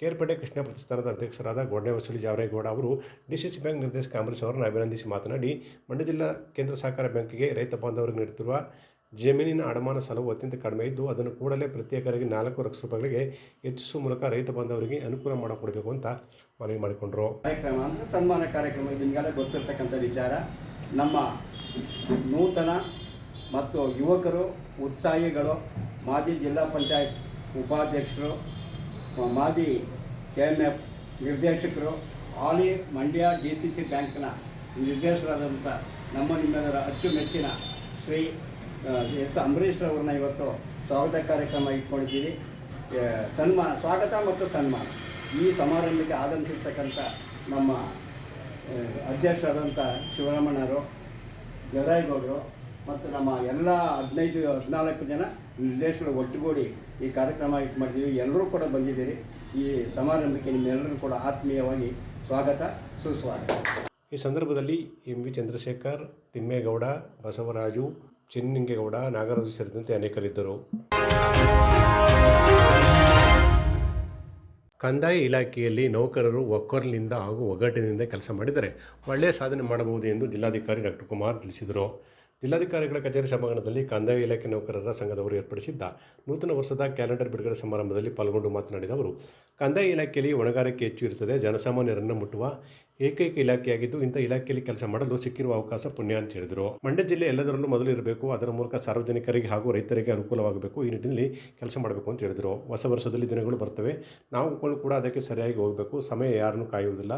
S1: ಕೇರ್ಪೇಟೆ ಕೃಷ್ಣ ಪ್ರತಿಷ್ಠಾನದ ಅಧ್ಯಕ್ಷರಾದ ಗೋಡ್ನೆ ವಸೂಲಿ ಜಾವರೇಗೌಡ ಅವರು ಡಿಸಿಸಿ ಬ್ಯಾಂಕ್ ನಿರ್ದೇಶಕ ಅಂಬರೀಶ್ ಅವರನ್ನು ಅಭಿನಂದಿಸಿ ಮಾತನಾಡಿ, ಮಂಡ್ಯ ಜಿಲ್ಲಾ ಕೇಂದ್ರ ಸಹಕಾರ ಬ್ಯಾಂಕಿಗೆ ರೈತ ಬಾಂಧವರಿಗೆ ನೀಡುತ್ತಿರುವ ಜಮೀನಿನ ಅಡಮಾನ ಸಾಲವು ಅತ್ಯಂತ ಕಡಿಮೆ ಇದ್ದು, ಅದನ್ನು ಕೂಡಲೇ ಪ್ರತ್ಯೇಕರಿಗೆ ನಾಲ್ಕು ಲಕ್ಷ ರೂಪಾಯಿಗಳಿಗೆ ಹೆಚ್ಚಿಸುವ ಮೂಲಕ ರೈತ ಬಾಂಧವರಿಗೆ ಅನುಕೂಲ ಮಾಡಿಕೊಡಬೇಕು ಅಂತ ಮನವಿ ಮಾಡಿಕೊಂಡರು.
S11: ಕಾರ್ಯಕ್ರಮ ಅಂದರೆ ಸನ್ಮಾನ ಕಾರ್ಯಕ್ರಮ. ನಿಮಗೆಲ್ಲ ಗೊತ್ತಿರ್ತಕ್ಕಂಥ ವಿಚಾರ. ನಮ್ಮ ನೂತನ ಮತ್ತು ಯುವಕರು, ಉತ್ಸಾಹಿಗಳು, ಮಾಜಿ ಜಿಲ್ಲಾ ಪಂಚಾಯತ್ ಉಪಾಧ್ಯಕ್ಷರು, ಮಾಜಿ ಕೆ ಎಂ ಎಫ್ ನಿರ್ದೇಶಕರು Ali Mandya D C C ಬ್ಯಾಂಕ್ನ ನಿರ್ದೇಶಕರಾದಂಥ ನಮ್ಮ ನಿಮ್ಮೆಲ್ಲರ ಅಚ್ಚುಮೆಚ್ಚಿನ ಶ್ರೀ ಎಸ್ ಅಂಬರೀಶ್ ಅವ್ರನ್ನ ಇವತ್ತು ಸ್ವಾಗತ ಕಾರ್ಯಕ್ರಮ ಇಟ್ಕೊಂಡಿದ್ದೀವಿ. ಸನ್ಮಾನ, ಸ್ವಾಗತ ಮತ್ತು ಸನ್ಮಾನ. ಈ ಸಮಾರಂಭಕ್ಕೆ ಆಗಮಿಸಿರ್ತಕ್ಕಂಥ ನಮ್ಮ ಅಧ್ಯಕ್ಷರಾದಂಥ ಶಿವರಾಮಣ್ಣರು ದೇವರಾಯಗೌಡರು ಮತ್ತು ನಮ್ಮ ಎಲ್ಲ ಹದಿನೈದು, ಹದಿನಾಲ್ಕು ಜನ ನಿರ್ದೇಶಕರು ಒಟ್ಟುಗೂಡಿ ಈ ಕಾರ್ಯಕ್ರಮ ಇಟ್ಟು ಮಾಡಿದ್ದೀವಿ. ಎಲ್ಲರೂ ಕೂಡ ಬಂದಿದ್ದೀರಿ. ಈ ಸಮಾರಂಭಕ್ಕೆ ನಿಮ್ಮೆಲ್ಲರೂ ಕೂಡ ಆತ್ಮೀಯವಾಗಿ ಸ್ವಾಗತ, ಸುಸ್ವಾಗತ.
S1: ಈ ಸಂದರ್ಭದಲ್ಲಿ ಎಂ ವಿ ಚಂದ್ರಶೇಖರ್, ತಿಮ್ಮೇಗೌಡ, ಬಸವರಾಜು ಚೆನ್ನಿಂಗೇಗೌಡ ನಾಗರಾಜು ಸೇರಿದಂತೆ ಅನೇಕರಿದ್ದರು. ಕಂದಾಯ ಇಲಾಖೆಯಲ್ಲಿ ನೌಕರರು ಒಕ್ಕೊರಲಿನಿಂದ ಹಾಗೂ ಒಗ್ಗಟ್ಟಿನಿಂದ ಕೆಲಸ ಮಾಡಿದರೆ ಒಳ್ಳೆಯ ಸಾಧನೆ ಮಾಡಬಹುದು ಎಂದು ಜಿಲ್ಲಾಧಿಕಾರಿ ಡಾಕ್ಟರ್ ಕುಮಾರ್ ತಿಳಿಸಿದರು. ಜಿಲ್ಲಾಧಿಕಾರಿಗಳ ಕಚೇರಿ ಸಭಾಂಗಣದಲ್ಲಿ ಕಂದಾಯ ಇಲಾಖೆ ನೌಕರರ ಸಂಘದವರು ಏರ್ಪಡಿಸಿದ್ದ ನೂತನ ವರ್ಷದ ಕ್ಯಾಲೆಂಡರ್ ಬಿಡುಗಡೆ ಸಮಾರಂಭದಲ್ಲಿ ಪಾಲ್ಗೊಂಡು ಮಾತನಾಡಿದ ಅವರು, ಕಂದಾಯ ಇಲಾಖೆಯಲ್ಲಿ ಹೊಣೆಗಾರಿಕೆ ಹೆಚ್ಚು ಇರುತ್ತದೆ, ಜನಸಾಮಾನ್ಯರನ್ನು ಮುಟ್ಟುವ ಏಕೈಕ ಇಲಾಖೆಯಾಗಿದ್ದು ಇಂಥ ಇಲಾಖೆಯಲ್ಲಿ ಕೆಲಸ ಮಾಡಲು ಸಿಕ್ಕಿರುವ ಅವಕಾಶ ಪುಣ್ಯ ಅಂತ ಹೇಳಿದರು. ಮಂಡ್ಯ ಜಿಲ್ಲೆ ಎಲ್ಲದರಲ್ಲೂ ಮೊದಲು ಇರಬೇಕು, ಅದರ ಮೂಲಕ ಸಾರ್ವಜನಿಕರಿಗೆ ಹಾಗೂ ರೈತರಿಗೆ ಅನುಕೂಲವಾಗಬೇಕು, ಈ ನಿಟ್ಟಿನಲ್ಲಿ ಕೆಲಸ ಮಾಡಬೇಕು ಅಂತ ಹೇಳಿದರು. ಹೊಸ ವರ್ಷದಲ್ಲಿ ದಿನಗಳು ಬರ್ತವೆ, ನಾವು ಕೂಡ ಅದಕ್ಕೆ ಸರಿಯಾಗಿ ಹೋಗಬೇಕು. ಸಮಯ ಯಾರನ್ನು ಕಾಯುವುದಿಲ್ಲ.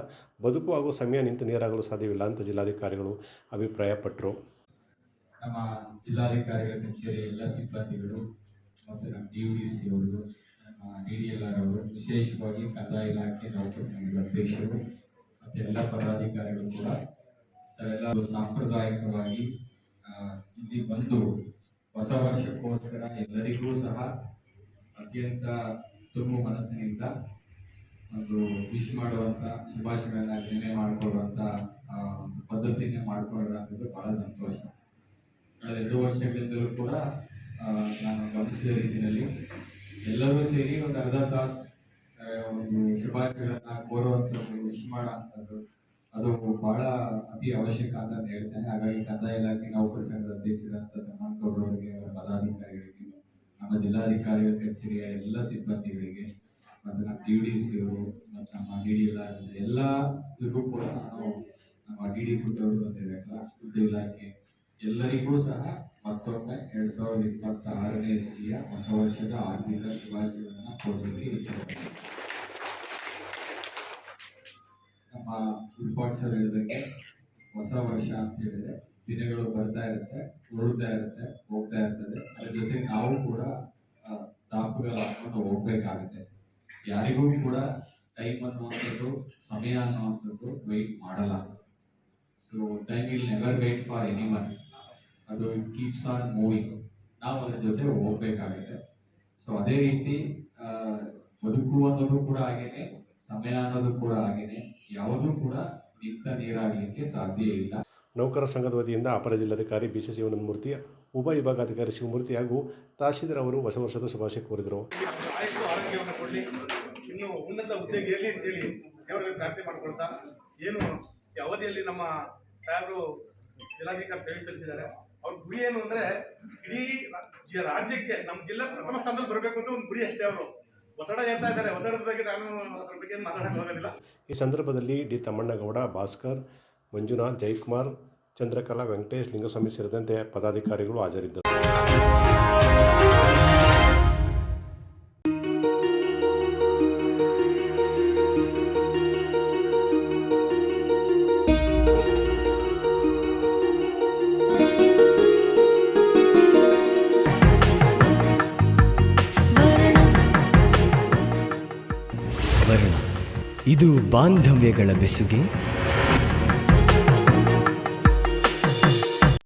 S1: ಬದುಕು ಹಾಗೂ ಸಮಯ ನಿಂತು ನೀರಾಗಲು ಸಾಧ್ಯವಿಲ್ಲ ಅಂತ ಜಿಲ್ಲಾಧಿಕಾರಿಗಳು ಅಭಿಪ್ರಾಯಪಟ್ಟರು
S12: ನಮ್ಮ ಜಿಲ್ಲಾಧಿಕಾರಿಗಳ ಕಚೇರಿಯ ಎಲ್ಲ ಸಿಬ್ಬಂದಿಗಳು ಮತ್ತು ನಮ್ಮ ಡಿ ಡಿ ಸಿ ಅವರು ನಮ್ಮ ಡಿ ಡಿ ಎಲ್ ಆರ್ ಅವರು ವಿಶೇಷವಾಗಿ ಕಂದಾಯ ಇಲಾಖೆ ನೌಕರ ಸಂಘದ ಅಧ್ಯಕ್ಷರು ಎಲ್ಲ ಪದಾಧಿಕಾರಿಗಳು ಕೂಡ ಎಲ್ಲ ಸಾಂಪ್ರದಾಯಿಕವಾಗಿ ಇಲ್ಲಿ ಬಂದು ಹೊಸ ವರ್ಷಕ್ಕೋಸ್ಕರ ಎಲ್ಲರಿಗೂ ಸಹ ಅತ್ಯಂತ ತುಂಬ ಮನಸ್ಸಿನಿಂದ ಒಂದು ವಿಶ್ ಮಾಡುವಂಥ ಶುಭಾಶಯಗಳನ್ನ ನಿರ್ಣಯ ಮಾಡಿಕೊಳ್ಳುವಂಥ ಒಂದು ಪದ್ಧತಿಯನ್ನೇ ಮಾಡ್ಕೊಳ್ಳೋದು ಬಹಳ ಸಂತೋಷ. ಕಳೆದ ಎರಡು ವರ್ಷಗಳಿಂದಲೂ ಕೂಡ ನಾನು ಗಮನಿಸಿದ ರೀತಿಯಲ್ಲಿ ಎಲ್ಲರೂ ಸೇರಿ ಒಂದು ಅರ್ಧ ತಾಸು ಒಂದು ಶುಭಾಶಯಗಳನ್ನ ಕೋರುವಂಥದ್ದು ವಿಶ್ ಮಾಡೋಂಥದ್ದು ಅದು ಬಹಳ ಅತಿ ಅವಶ್ಯಕ ಅಂತ ಹೇಳ್ತೇನೆ. ಹಾಗಾಗಿ ಕಂದಾಯ ಇಲಾಖೆ ನೌಕರ ಸಂಘದ ಅಧ್ಯಕ್ಷರಂತ ತಮ್ಮಗೌಡರು ಅವರಿಗೆ ಅವರ ಪದಾಧಿಕಾರಿಗಳಿಗೆ, ನಮ್ಮ ಜಿಲ್ಲಾಧಿಕಾರಿಗಳ ಕಚೇರಿಯ ಎಲ್ಲ ಸಿಬ್ಬಂದಿಗಳಿಗೆ, ಮತ್ತು ನಮ್ಮ ಡಿ ಡಿ ಸಿ ಅವರು ಮತ್ತು ನಮ್ಮ ಡಿ ಡಿ ಇಲಾಖೆ ಎಲ್ಲರಿಗೂ ಕೂಡ ನಾವು ನಮ್ಮ ಡಿ ಡಿ ಪುಟ್ಟವರು ಅಂತ ಫುಡ್ ಇಲಾಖೆ ಎಲ್ಲರಿಗೂ ಸಹ ಮತ್ತೊಮ್ಮೆ ಎರಡ್ ಸಾವಿರದ ಇಪ್ಪತ್ತ ಆರನೇ ಇಸ್ವಿಯ ಹೊಸ ವರ್ಷದ ಆರ್ಥಿಕ ಶುಭಾಶಯಗಳನ್ನು ಕೋರಲಿಕ್ಕೆ ಇಚ್ಛೆಪಡ್ತೀನಿ ನಮ್ಮ ವಿಪಕ್ಷರು ಹೇಳಿದಂಗೆ ಹೊಸ ವರ್ಷ ಅಂತ ಹೇಳಿದ್ರೆ ದಿನಗಳು ಬರ್ತಾ ಇರುತ್ತೆ ಹೊರಡ್ತಾ ಇರುತ್ತೆ ಹೋಗ್ತಾ ಇರ್ತದೆ. ಅದ್ರ ಜೊತೆ ನಾವು ಕೂಡ ಆ, ದಾಪುಗಳು ಹಾಕೊಂಡು ಹೋಗ್ಬೇಕಾಗುತ್ತೆ. ಯಾರಿಗೂ ಕೂಡ ಟೈಮ್ ಅನ್ನುವಂಥದ್ದು ಸಮಯ ಅನ್ನುವಂಥದ್ದು ವೆಯ್ಟ್ ಮಾಡಲ್ಲ. So time will never wait for any man ಅದು ಕೀಪ್ಸ್ ಆನ್ ಮೂವಿಂಗ್ ನಾವು ಅದ್ರ ಜೊತೆ ಹೋಗ್ಬೇಕಾಗುತ್ತೆ. ಸೊ ಅದೇ ರೀತಿ ಆ, ಬದುಕು ಅನ್ನೋದು ಕೂಡ ಹಾಗೇನೆ ಸಮಯ ಅನ್ನೋದು ಕೂಡ ಹಾಗೇನೆ. ಯಾವುದೂ ಕೂಡ ನಿಂತ ನೀರಾಗಲಿಕ್ಕೆ ಸಾಧ್ಯ ಇಲ್ಲ.
S1: ನೌಕರ ಸಂಘದ ವತಿಯಿಂದ ಅಪರ ಜಿಲ್ಲಾಧಿಕಾರಿ ಬಿ ಸಿ ಶಿವನಂದಮೂರ್ತಿ ಉಪ ವಿಭಾಗಾಧಿಕಾರಿ ಶಿವಮೂರ್ತಿ ಹಾಗೂ ತಹಶೀಲ್ದಾರ್ ಅವರು ಹೊಸ ವರ್ಷದ ಶುಭಾಶಯ ಕೋರಿದರು.
S13: ಆರೋಗ್ಯವನ್ನು ಕೊಡಲಿ. ಇನ್ನು ಉನ್ನತ ಹುದ್ದೆಗೆ ಇರಲಿ ಅಂತೇಳಿ ದೇವರಲ್ಲಿ ಪ್ರಾರ್ಥನೆ ಮಾಡ್ಕೊಳ್ತಾ ಏನು ಈ ಅವಧಿಯಲ್ಲಿ ನಮ್ಮ ಸಾಹೇಬರು ಜಿಲ್ಲಾಧಿಕಾರಿ ಸೇವೆ ಸಲ್ಲಿಸಿದ್ದಾರೆ. ಅವ್ರ ಗುರಿ ಏನು ಅಂದ್ರೆ ಇಡೀ ರಾಜ್ಯಕ್ಕೆ ನಮ್ಮ ಜಿಲ್ಲೆ ಪ್ರಥಮ ಸ್ಥಾನದಲ್ಲಿ ಬರಬೇಕು ಅಂತ ಒಂದು ಗುರಿ ಅಷ್ಟೇ ಅವರು. ಒತ್ತಡ ಹೇಳ್ತಾ ಇದ್ದಾರೆ. ಒತ್ತಡದ ಬಗ್ಗೆ ನಾನು ಅದ್ರ ಬಗ್ಗೆ ಮಾತಾಡಕ್ಕೆ ಹೋಗೋದಿಲ್ಲ
S1: ಈ ಸಂದರ್ಭದಲ್ಲಿ ಡಿ ತಮ್ಮಣ್ಣಗೌಡ, ಭಾಸ್ಕರ್, ಮಂಜುನಾಥ್ ಜಯಕುಮಾರ್ ಚಂದ್ರಕಲಾ, ವೆಂಕಟೇಶ್, ಲಿಂಗಸ್ವಾಮಿ ಸೇರಿದಂತೆ ಪದಾಧಿಕಾರಿಗಳು ಹಾಜರಿದ್ದರು.
S14: ಬಾಂಧವ್ಯಗಳ ಬೆಸುಗೆ